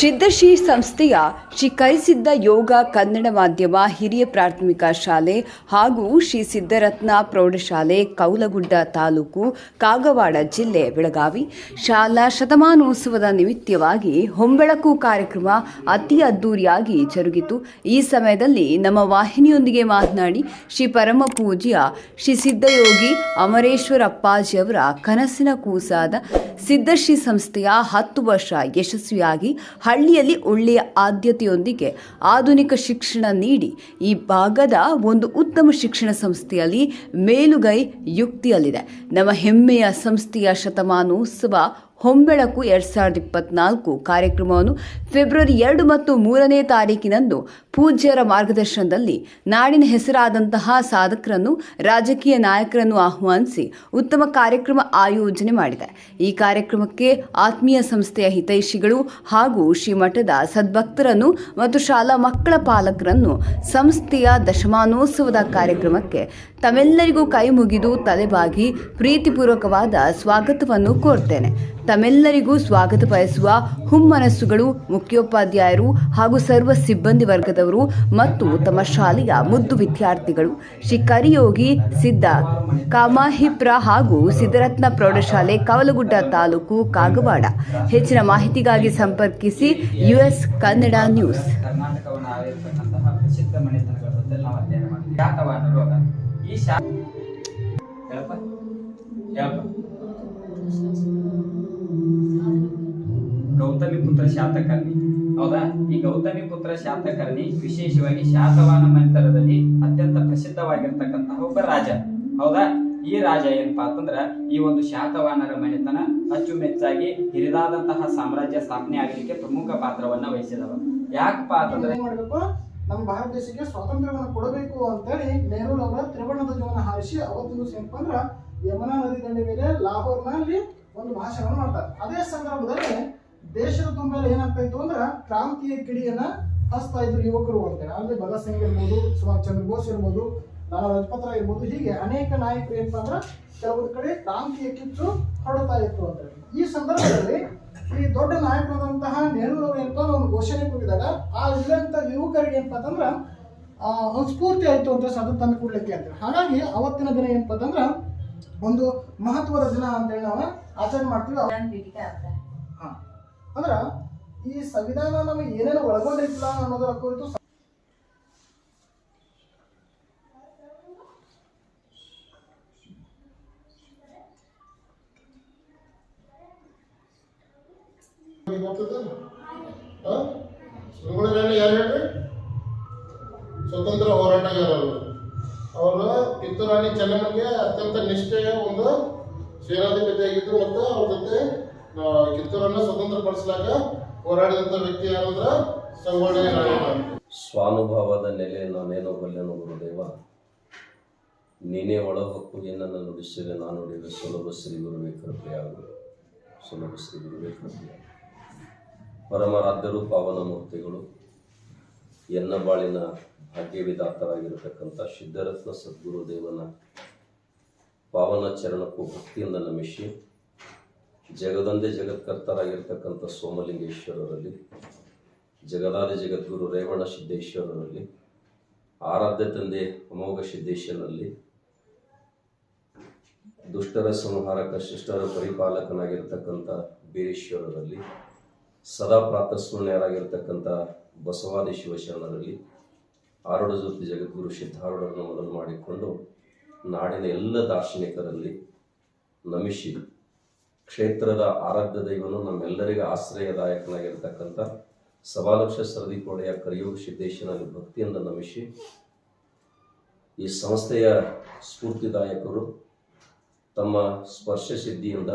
ಸಿದ್ಧಶ್ರೀ ಸಂಸ್ಥೆಯ ಶ್ರೀ ಕೈಸಿದ್ಧ ಯೋಗ ಕನ್ನಡ ಮಾಧ್ಯಮ ಹಿರಿಯ ಪ್ರಾಥಮಿಕ ಶಾಲೆ ಹಾಗೂ ಶ್ರೀ ಸಿದ್ದರತ್ನ ಪ್ರೌಢಶಾಲೆ ಕೌಲಗುಡ್ಡ ತಾಲೂಕು ಕಾಗವಾಡ ಜಿಲ್ಲೆ ಬೆಳಗಾವಿ. ಶಾಲಾ ಶತಮಾನೋತ್ಸವದ ನಿಮಿತ್ತವಾಗಿ ಹೊಂಬೆಳಕು ಕಾರ್ಯಕ್ರಮ ಅತಿ ಅದ್ದೂರಿಯಾಗಿ ಜರುಗಿತು. ಈ ಸಮಯದಲ್ಲಿ ನಮ್ಮ ವಾಹಿನಿಯೊಂದಿಗೆ ಮಾತನಾಡಿ ಶ್ರೀ ಪರಮ ಪೂಜ್ಯ ಶ್ರೀ ಸಿದ್ದಯೋಗಿ ಅಮರೇಶ್ವರ ಅಪ್ಪಾಜಿಯವರ ಕನಸಿನ ಕೂಸಾದ ಸಿದ್ಧಶ್ರೀ ಸಂಸ್ಥೆಯ ಹತ್ತು ವರ್ಷ ಯಶಸ್ವಿಯಾಗಿ ಹಳ್ಳಿಯಲ್ಲಿ ಒಳ್ಳೆಯ ಆದ್ಯತೆಯೊಂದಿಗೆ ಆಧುನಿಕ ಶಿಕ್ಷಣ ನೀಡಿ ಈ ಭಾಗದ ಒಂದು ಉತ್ತಮ ಶಿಕ್ಷಣ ಸಂಸ್ಥೆಯಲ್ಲಿ ಮೇಲುಗೈ ಯುಕ್ತಿಯಲ್ಲಿದೆ. ನಮ್ಮ ಹೆಮ್ಮೆಯ ಸಂಸ್ಥೆಯ ಶತಮಾನೋತ್ಸವ ಹೊಂಬೆಳಕು ಎರಡ್ ಸಾವಿರದ ಇಪ್ಪತ್ನಾಲ್ಕು ಕಾರ್ಯಕ್ರಮವನ್ನು ಫೆಬ್ರವರಿ ಎರಡು ಮತ್ತು ಮೂರನೇ ತಾರೀಕಿನಂದು ಪೂಜ್ಯರ ಮಾರ್ಗದರ್ಶನದಲ್ಲಿ ನಾಡಿನ ಹೆಸರಾದಂತಹ ಸಾಧಕರನ್ನು, ರಾಜಕೀಯ ನಾಯಕರನ್ನು ಆಹ್ವಾನಿಸಿ ಉತ್ತಮ ಕಾರ್ಯಕ್ರಮ ಆಯೋಜನೆ ಮಾಡಿದೆ. ಈ ಕಾರ್ಯಕ್ರಮಕ್ಕೆ ಆತ್ಮೀಯ ಸಂಸ್ಥೆಯ ಹಿತೈಷಿಗಳು ಹಾಗೂ ಶ್ರೀಮಠದ ಸದ್ಭಕ್ತರನ್ನು ಮತ್ತು ಶಾಲಾ ಮಕ್ಕಳ ಪಾಲಕರನ್ನು ಸಂಸ್ಥೆಯ ದಶಮಾನೋತ್ಸವದ ಕಾರ್ಯಕ್ರಮಕ್ಕೆ ತಮ್ಮೆಲ್ಲರಿಗೂ ಕೈ ಮುಗಿದು ತಲೆಬಾಗಿ ಪ್ರೀತಿಪೂರ್ವಕವಾದ ಸ್ವಾಗತವನ್ನು ಕೋರ್ತೇನೆ. ತಮ್ಮೆಲ್ಲರಿಗೂ ಸ್ವಾಗತ ಬಯಸುವ ಹುಮ್ಮನಸ್ಸುಗಳು ಮುಖ್ಯೋಪಾಧ್ಯಾಯರು ಹಾಗೂ ಸರ್ವ ಸಿಬ್ಬಂದಿ ವರ್ಗದವರು ಮತ್ತು ತಮ್ಮ ಶಾಲೆಯ ಮುದ್ದು ವಿದ್ಯಾರ್ಥಿಗಳು ಶ್ರೀ ಕರಿಯೋಗಿ ಸಿದ್ಧ ಕಾಮಾಹಿಪ್ರ ಹಾಗೂ ಸಿದ್ದರತ್ನ ಪ್ರೌಢಶಾಲೆ ಕವಲಗುಡ್ಡ ತಾಲೂಕು ಕಾಗವಾಡ. ಹೆಚ್ಚಿನ ಮಾಹಿತಿಗಾಗಿ ಸಂಪರ್ಕಿಸಿ ಯುಎಸ್ ಕನ್ನಡ ನ್ಯೂಸ್. ಈ ಗೌತಮಿ ಪುತ್ರ ಶಾತಕರ್ಣಿ. ಹೌದಾ? ಈ ಗೌತಮಿ ಪುತ್ರ ಶಾತಕರ್ಣಿ ವಿಶೇಷವಾಗಿ ಶಾತವಾನ ಮಂತ್ರದಲ್ಲಿ ಅತ್ಯಂತ ಪ್ರಸಿದ್ಧವಾಗಿರ್ತಕ್ಕಂತಹ ಒಬ್ಬ ರಾಜ. ಹೌದಾ? ಈ ರಾಜ ಏನಪ್ಪಾ ಅಂತಂದ್ರ ಈ ಒಂದು ಶಾತವಾನರ ಮನೆತನ ಅಚ್ಚುಮೆಚ್ಚಾಗಿ ಹಿರಿದಾದಂತಹ ಸಾಮ್ರಾಜ್ಯ ಸ್ಥಾಪನೆ ಆಗಲಿಕ್ಕೆ ಪ್ರಮುಖ ಪಾತ್ರವನ್ನ ವಹಿಸಿದವ. ಯಾಕಪ್ಪಾ ಅಂತಂದ್ರೆ ನಮ್ಮ ಭಾರತ ದೇಶಕ್ಕೆ ಸ್ವಾತಂತ್ರ್ಯವನ್ನು ಕೊಡಬೇಕು ಅಂತೇಳಿ ನೆಹರೂರವರ ತ್ರಿವರ್ಣ ಧ್ವಜವನ್ನು ಹಾರಿಸಿ ಅವತ್ತು ಅಂದ್ರೆ ಯಮುನಾ ನದಿ ದಂಡೆ ಮೇಲೆ ಲಾಹೋರ್ನಲ್ಲಿ ಒಂದು ಭಾಷಣವನ್ನು ಮಾಡ್ತಾರೆ. ಅದೇ ಸಂದರ್ಭದಲ್ಲಿ ದೇಶದ ತುಂಬೆಲ್ಲ ಏನಾಗ್ತಾ ಇತ್ತು ಅಂದ್ರೆ ಕ್ರಾಂತಿಯ ಕಿಡಿಯನ್ನ ಹಸ್ತಾ ಇದ್ರು ಯುವಕರು ಅಂತೇಳಿ ಅಂದ್ರೆ ಭಗತ್ ಸಿಂಗ್ ಇರ್ಬೋದು, ಸುಭಾಷ್ ಚಂದ್ರ ಬೋಸ್ ಇರ್ಬೋದು ಲಾಲಾ ಲಜಪತ್ ರಾಯ್ ಇರ್ಬೋದು, ಹೀಗೆ ಅನೇಕ ನಾಯಕರು ಏನಪ್ಪ ಅಂದ್ರೆ ಕೆಲವೊಂದು ಕಡೆ ಕ್ರಾಂತಿಯ ಕಿಚ್ಚು ಹೊರಡ್ತಾ ಇತ್ತು ಅಂತೇಳಿ ಈ ಸಂದರ್ಭದಲ್ಲಿ ಈ ದೊಡ್ಡ ನಾಯಕರಾದಂತಹ ನೆಹರು ಏನಪ್ಪ ಒಂದು ಘೋಷಣೆ ಕೂಗಿದಾಗ ಆ ಇಲ್ಲಂತ ಯುವಕರಿಗೆ ಏನಪ್ಪ ಒಂದು ಸ್ಫೂರ್ತಿ ಆಯ್ತು ಅಂತ ಸದ ತಂದು ಕೊಡ್ಲಿಕ್ಕೆ ಅಂತ ಹಾಗಾಗಿ ಅವತ್ತಿನ ದಿನ ಏನಪ್ಪ ಅಂದ್ರೆ ಒಂದು ಮಹತ್ವದ ದಿನ ಅಂತೇಳಿ ನಾವು ಆಚರಣೆ ಮಾಡ್ತೀವಿ ಹಾ. ಅಂದ್ರ ಈ ಸಂವಿಧಾನ ನಮಗೆ ಏನೇನು ಒಳಗೊಂಡಿರ್ತಿಲ್ಲ ಅನ್ನೋದರ ಕುರಿತು ಯಾರು ಹೇಳ್ರಿ? ಸ್ವತಂತ್ರ ಹೋರಾಟಗಾರರು. ಅವರು ಕಿತ್ತೂರಾಣಿ ಚೆನ್ನಮ್ಮನಿಗೆ ಅತ್ಯಂತ ನಿಷ್ಠೆಯ ಒಂದು ಸೇನಾಧಿಪತಿಯಾಗಿದ್ರು ಮತ್ತು ಅವ್ರ ಜೊತೆ ಕಿತ್ತೂರನ್ನ ಸ್ವತಂತ್ರ ಪಡಿಸಲಾಕ ಹೋರಾಡಿದಂತ ವ್ಯಕ್ತಿ ಯಾರಂದ್ರ ಸಂಗೊಳ್ಳಿ ಸ್ವಾನುಭಾವದ ನೆಲೆ ನಾನೇನೋ ಬಲ್ಲೆನು ಗುರುದೇವ. ನೀನೇ ಒಳಹೊಕ್ಕು ಏನನ್ನು ನುಡಿಸಿದೆ ನಾನು ನುಡಿದ ಸುಲಭ ಶ್ರೀ ಗುರುವೇ ಕೃಪೆಯಾಗು ಸುಲಭ ಶ್ರೀ ಗುರುವೇ ಕೃಪೆಯಾಗು ಪರಮರಾಧ್ಯರು ಪಾವನ ಮೂರ್ತಿಗಳು. ಎನ್ನ ಬಾಳಿನ ಭಾಗ್ಯವಿದಾತರಾಗಿರತಕ್ಕಂಥ ಸಿದ್ಧರತ್ನ ಸದ್ಗುರುದೇವನ ಪಾವನ ಚರಣಕ್ಕೂ ಭಕ್ತಿಯಿಂದ ನಮಿಸಿ ಜಗದಂದೆ ಜಗತ್ಕರ್ತರಾಗಿರ್ತಕ್ಕಂಥ ಸೋಮಲಿಂಗೇಶ್ವರರಲ್ಲಿ, ಜಗದಾದಿ ಜಗದ್ಗುರು ರೇವಣ ಸಿದ್ದೇಶ್ವರರಲ್ಲಿ, ಆರಾಧ್ಯ ತಂದೆ ಅಮೋಘ ಸಿದ್ದೇಶ್ವರಲ್ಲಿ ದುಷ್ಟರ ಸಂಹಾರಕ ಶಿಷ್ಟರ ಪರಿಪಾಲಕನಾಗಿರ್ತಕ್ಕಂಥ ಬೀರೇಶ್ವರರಲ್ಲಿ, ಸದಾ ಪ್ರಾತಸ್ಮರಣೀಯರಾಗಿರ್ತಕ್ಕಂಥ ಬಸವಾದಿ ಶಿವಶರಣರಲ್ಲಿ ಆರುಡ ಜ್ಯೋತಿ ಜಗದ್ಗುರು ಸಿದ್ಧಾರೂಢರನ್ನು ಮೊದಲು ಮಾಡಿಕೊಂಡು ನಾಡಿನ ಎಲ್ಲ ದಾರ್ಶನಿಕರಲ್ಲಿ ನಮಿಸಿ ಕ್ಷೇತ್ರದ ಆರಾಧ್ಯ ದೈವನು ನಮ್ಮೆಲ್ಲರಿಗೂ ಆಶ್ರಯದಾಯಕನಾಗಿರ್ತಕ್ಕಂಥ ಸವಾಲಕ್ಷ ಸರದಿ ಕೋಡೆಯ ಕರಿಯೋಗ ಸಿದ್ದೇಶನಲ್ಲಿ ಭಕ್ತಿಯಿಂದ ನಮಿಸಿ ಈ ಸಂಸ್ಥೆಯ ಸ್ಫೂರ್ತಿದಾಯಕರು ತಮ್ಮ ಸ್ಪರ್ಶ ಸಿದ್ಧಿಯಿಂದ,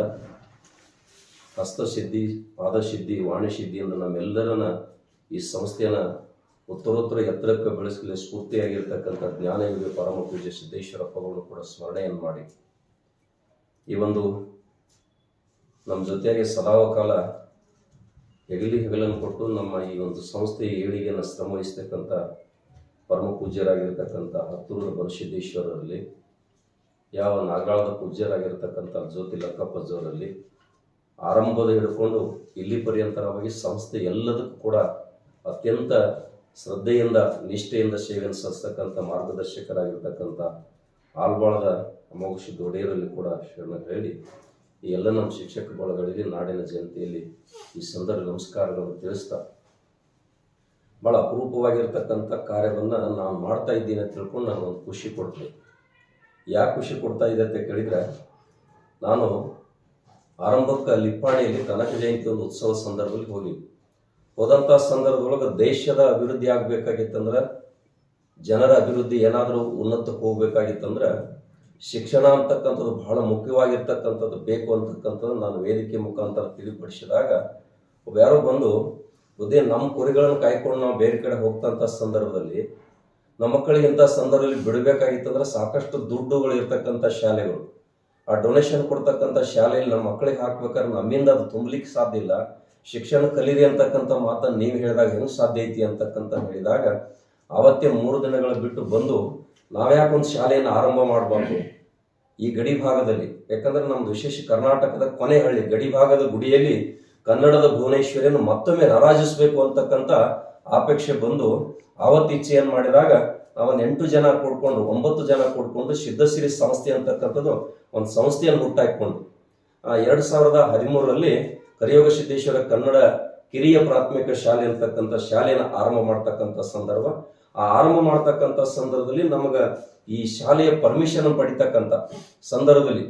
ಹಸ್ತಸಿದ್ಧಿ, ಪಾದಸಿದ್ಧಿ ವಾಣಿಸಿದ್ಧಿಯಿಂದ ನಮ್ಮೆಲ್ಲರನ್ನ ಈ ಸಂಸ್ಥೆಯನ್ನ ಉತ್ತರೋತ್ತರ ಎತ್ತರಕ್ಕೆ ಬೆಳೆಸಲಿ ಸ್ಫೂರ್ತಿಯಾಗಿರ್ತಕ್ಕಂಥ ಜ್ಞಾನಯೋಗಿ ಪರಮ ಪೂಜೆ ಸಿದ್ದೇಶ್ವರಪ್ಪಗಳು ಕೂಡ ಸ್ಮರಣೆಯನ್ನು ಮಾಡಿ ಈ ಒಂದು ನಮ್ಮ ಜೊತೆಯಾಗಿ ಸದಾವಕಾಲ ಹೆಗಲಿ ಹೆಗಲನ್ನು ಕೊಟ್ಟು ನಮ್ಮ ಈ ಒಂದು ಸಂಸ್ಥೆಯ ಏಳಿಗೆಯನ್ನು ಶ್ರಮ ವಹಿಸ್ತಕ್ಕಂಥ ಪರಮ ಪೂಜ್ಯರಾಗಿರ್ತಕ್ಕಂಥ ಹತ್ತೂರು ಬನಸಿದ್ದೇಶ್ವರರಲ್ಲಿ, ಯಾವ ನಾಗಾಳದ ಪೂಜ್ಯರಾಗಿರ್ತಕ್ಕಂಥ ಜ್ಯೋತಿ ಲಕ್ಕಪ್ಪಜ್ಜವರಲ್ಲಿ ಆರಂಭದ ಹಿಡ್ಕೊಂಡು ಇಲ್ಲಿ ಪರ್ಯಂತರವಾಗಿ ಸಂಸ್ಥೆ ಎಲ್ಲದಕ್ಕೂ ಕೂಡ ಅತ್ಯಂತ ಶ್ರದ್ಧೆಯಿಂದ, ನಿಷ್ಠೆಯಿಂದ ಸೇವೆಯನ್ನು ಸಲ್ಲಿಸ್ತಕ್ಕಂಥ ಮಾರ್ಗದರ್ಶಕರಾಗಿರ್ತಕ್ಕಂಥ ಆಲ್ಬಾಳದ ಅಮೋಘಿ ದೊಡೆಯರಲ್ಲಿ ಕೂಡ ಶರಣ ಹೇಳಿ, ಈ ಎಲ್ಲ ನಮ್ಮ ಶಿಕ್ಷಕ ಬಳಗಳಿಗೆ ನಾಡಿನ ಜಯಂತಿಯಲ್ಲಿ ಈ ಸಂದರ್ಭ ನಮಸ್ಕಾರಗಳನ್ನು ತಿಳಿಸ್ತಾ ಭಾಳ ಅಪರೂಪವಾಗಿರ್ತಕ್ಕಂಥ ಕಾರ್ಯವನ್ನು ನಾನು ಮಾಡ್ತಾ ಇದ್ದೀನಿ ಅಂತ ತಿಳ್ಕೊಂಡು ನಾನು ಒಂದು ಖುಷಿ ಕೊಡ್ತೀನಿ. ಯಾಕೆ ಖುಷಿ ಕೊಡ್ತಾ ಇದೆ ಅಂತ ಕೇಳಿದರೆ, ನಾನು ಆರಂಭಕ್ಕೆ ಲಿಪ್ಪಾಣಿಯಲ್ಲಿ ಕನಕ ಜಯಂತಿ ಒಂದು ಉತ್ಸವ ಸಂದರ್ಭದಲ್ಲಿ ಹೋಗಿ ಹೋದಂಥ ಸಂದರ್ಭದೊಳಗೆ ದೇಶದ ಅಭಿವೃದ್ಧಿ ಆಗಬೇಕಾಗಿತ್ತಂದ್ರೆ, ಜನರ ಅಭಿವೃದ್ಧಿ ಏನಾದರೂ ಉನ್ನತಕ್ಕೆ ಹೋಗಬೇಕಾಗಿತ್ತಂದ್ರೆ, ಶಿಕ್ಷಣ ಅಂತಕ್ಕಂಥದ್ದು ಬಹಳ ಮುಖ್ಯವಾಗಿರ್ತಕ್ಕಂಥದ್ದು, ಬೇಕು ಅಂತಕ್ಕಂಥದ್ದು ನಾನು ವೇದಿಕೆ ಮುಖಾಂತರ ತಿಳಿಪಡಿಸಿದಾಗ ಯಾರೋ ಬಂದು, ಉದಯ ನಮ್ಮ ಕುರಿಗಳನ್ನು ಕಾಯ್ಕೊಂಡು ನಾವು ಬೇರೆ ಕಡೆ ಹೋಗ್ತಂಥ ಸಂದರ್ಭದಲ್ಲಿ, ನಮ್ಮ ಮಕ್ಕಳಿಗೆ ಇಂಥ ಸಂದರ್ಭದಲ್ಲಿ ಬಿಡಬೇಕಾಗಿತ್ತಂದ್ರೆ ಸಾಕಷ್ಟು ದುಡ್ಡುಗಳು ಇರ್ತಕ್ಕಂಥ ಶಾಲೆಗಳು. ಆ ಡೊನೇಷನ್ ಕೊಡ್ತಕ್ಕಂಥ ಶಾಲೆಯಲ್ಲಿ ನಮ್ಮ ಮಕ್ಕಳಿಗೆ ಹಾಕ್ಬೇಕಾದ್ರೆ ನಮ್ಮಿಂದ ಅದು ತುಂಬಲಿಕ್ಕೆ ಸಾಧ್ಯ ಇಲ್ಲ. ಶಿಕ್ಷಣ ಕಲೀರಿ ಅಂತಕ್ಕಂಥ ಮಾತನ್ನು ನೀವು ಹೇಳಿದಾಗ ಹೆಂಗೆ ಸಾಧ್ಯ ಐತಿ ಅಂತಕ್ಕಂಥ ಹೇಳಿದಾಗ ಆವತ್ತೇ ಮೂರು ದಿನಗಳ ಬಿಟ್ಟು ಬಂದು ನಾವ್ಯಾಕೆ ಒಂದು ಶಾಲೆಯನ್ನು ಆರಂಭ ಮಾಡಬಾರ್ದು ಈ ಗಡಿ ಭಾಗದಲ್ಲಿ. ಯಾಕಂದ್ರೆ ನಮ್ದು ವಿಶೇಷ ಕರ್ನಾಟಕದ ಕೊನೆ ಹಳ್ಳಿ, ಗಡಿ ಭಾಗದ ಗುಡಿಯಲ್ಲಿ ಕನ್ನಡದ ಭುವನೇಶ್ವರಿಯನ್ನು ಮತ್ತೊಮ್ಮೆ ರಾರಾಜಿಸಬೇಕು ಅಂತಕ್ಕಂಥ ಆಪೇಕ್ಷೆ ಬಂದು ಆವತ್ತು ಇಚ್ಛೆಯನ್ನು ಮಾಡಿದಾಗ ನಾವೊಂದು ಎಂಟು ಜನ ಕೂಡ್ಕೊಂಡು, ಒಂಬತ್ತು ಜನ ಕೂಡ್ಕೊಂಡು ಸಿದ್ಧಸಿರಿ ಸಂಸ್ಥೆ ಅಂತಕ್ಕಂಥದ್ದು ಒಂದು ಸಂಸ್ಥೆಯನ್ನು ಹುಟ್ಟಾಕೊಂಡು ಎರಡು ಸಾವಿರದ ಹದಿಮೂರರಲ್ಲಿ ಕರಿಯೋಗ ಸಿದ್ದೇಶ್ವರ ಕನ್ನಡ ಕಿರಿಯ ಪ್ರಾಥಮಿಕ ಶಾಲೆ ಅಂತಕ್ಕಂಥ ಶಾಲೆಯನ್ನು ಆರಂಭ ಮಾಡ್ತಕ್ಕಂಥ ಸಂದರ್ಭ. ಆ ಆರಂಭ ಮಾಡ್ತಕ್ಕಂಥ ಸಂದರ್ಭದಲ್ಲಿ ನಮಗೆ ಈ ಶಾಲೆಯ ಪರ್ಮಿಷನ್ ಪಡಿತಕ್ಕಂಥ ಸಂದರ್ಭದಲ್ಲಿ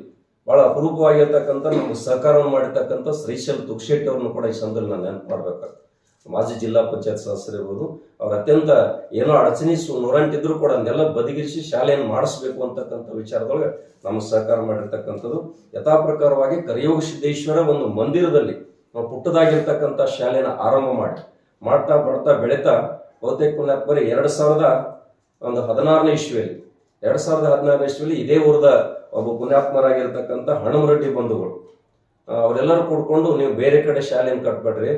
ಬಹಳ ಅಪರೂಪವಾಗಿರ್ತಕ್ಕಂಥ ನಮ್ಗೆ ಸಹಕಾರವನ್ನು ಮಾಡಿರ್ತಕ್ಕಂಥ ಶ್ರೀಶೈಲ್ ತುಕ್ಷೇಟಿ ಅವ್ರನ್ನು ಕೂಡ ಈ ಸಂದರ್ಭ ನಾನು ನೆನಪು ಮಾಡ್ಬೇಕಾಗ್ತದೆ. ಮಾಜಿ ಜಿಲ್ಲಾ ಪಂಚಾಯತ್ ಸದಸ್ಯರಿರ್ಬೋದು ಅವ್ರು ಅತ್ಯಂತ ಏನೋ ಅಡಚಣೆ ನೂರಂಟಿದ್ರು ಕೂಡ ಅದನ್ನೆಲ್ಲ ಬದಿಗಿರಿಸಿ ಶಾಲೆಯನ್ನು ಮಾಡಿಸ್ಬೇಕು ಅಂತಕ್ಕಂಥ ವಿಚಾರದೊಳಗೆ ನಮ್ಮ ಸಹಕಾರ ಮಾಡಿರ್ತಕ್ಕಂಥದ್ದು. ಯಥಾಪ್ರಕಾರವಾಗಿ ಕರಿಯೋಗ ಸಿದ್ದೇಶ್ವರ ಒಂದು ಮಂದಿರದಲ್ಲಿ ನಾವು ಪುಟ್ಟದಾಗಿರ್ತಕ್ಕಂಥ ಶಾಲೆಯನ್ನು ಆರಂಭ ಮಾಡಿ, ಮಾಡ್ತಾ ಬರ್ತಾ ಬೆಳೀತಾ ಬಹುತೇಕ ಬರೀ ಎರಡು ಸಾವಿರದ ಒಂದು ಹದಿನಾರನೇ ಇಶ್ವಿಯಲ್ಲಿ ಎರಡು ಸಾವಿರದ ಹದಿನಾರನೇ ಇಶ್ವಿಯಲ್ಲಿ ಇದೇ ಊರದ ಒಬ್ಬ ಪುಣ್ಯಾತ್ಮರಾಗಿರ್ತಕ್ಕಂಥ ಹಣಮರೆಡ್ಡಿ ಬಂಧುಗಳು ಅವರೆಲ್ಲರೂ ಕೂಡ್ಕೊಂಡು ನೀವು ಬೇರೆ ಕಡೆ ಶಾಲೆಯನ್ನು ಕಟ್ಬೇಡ್ರಿ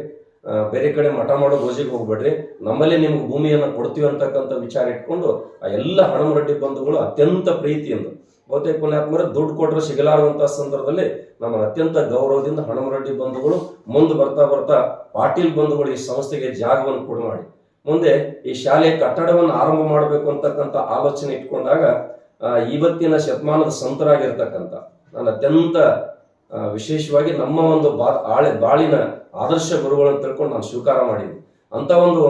ಬೇರೆ ಕಡೆ ಮಠ ಮಾಡೋ ಗೋಜಿಗೆ ಹೋಗ್ಬೇಡ್ರಿ. ನಮ್ಮಲ್ಲಿ ನಿಮ್ಗೆ ಭೂಮಿಯನ್ನು ಕೊಡ್ತೀವಿ ಅಂತಕ್ಕಂಥ ವಿಚಾರ ಇಟ್ಕೊಂಡು ಆ ಎಲ್ಲ ಹಣಮರಡ್ಡಿ ಬಂಧುಗಳು ಅತ್ಯಂತ ಪ್ರೀತಿಯಿಂದ ಬಹುತೇಕ ಪುಣ್ಯಾತ್ಮರ ದುಡ್ಡು ಕೊಟ್ಟರೆ ಸಿಗಲಾರುವಂತಹ ಸಂದರ್ಭದಲ್ಲಿ ನಮ್ಮ ಅತ್ಯಂತ ಗೌರವದಿಂದ ಹಣಮರಡ್ಡಿ ಬಂಧುಗಳು ಮುಂದೆ ಬರ್ತಾ ಬರ್ತಾ ಪಾಟೀಲ್ ಬಂಧುಗಳು ಈ ಸಂಸ್ಥೆಗೆ ಜಾಗವನ್ನು ಕೊಡು ಮಾಡಿ. ಮುಂದೆ ಈ ಶಾಲೆಯ ಕಟ್ಟಡವನ್ನು ಆರಂಭ ಮಾಡಬೇಕು ಅಂತಕ್ಕಂಥ ಆಲೋಚನೆ ಇಟ್ಕೊಂಡಾಗ ಇವತ್ತಿನ ಶತಮಾನದ ಸಂತರಾಗಿರ್ತಕ್ಕಂಥ, ನಾನು ಅತ್ಯಂತ ವಿಶೇಷವಾಗಿ ನಮ್ಮ ಒಂದು ಬಾ, ಆಳೆ, ಬಾಳಿನ ಆದರ್ಶ ಗುರುಗಳನ್ನು ತಿಳ್ಕೊಂಡು ನಾನು ಸ್ವೀಕಾರ ಮಾಡಿದ್ದೆ. ಅಂತ ಒಂದು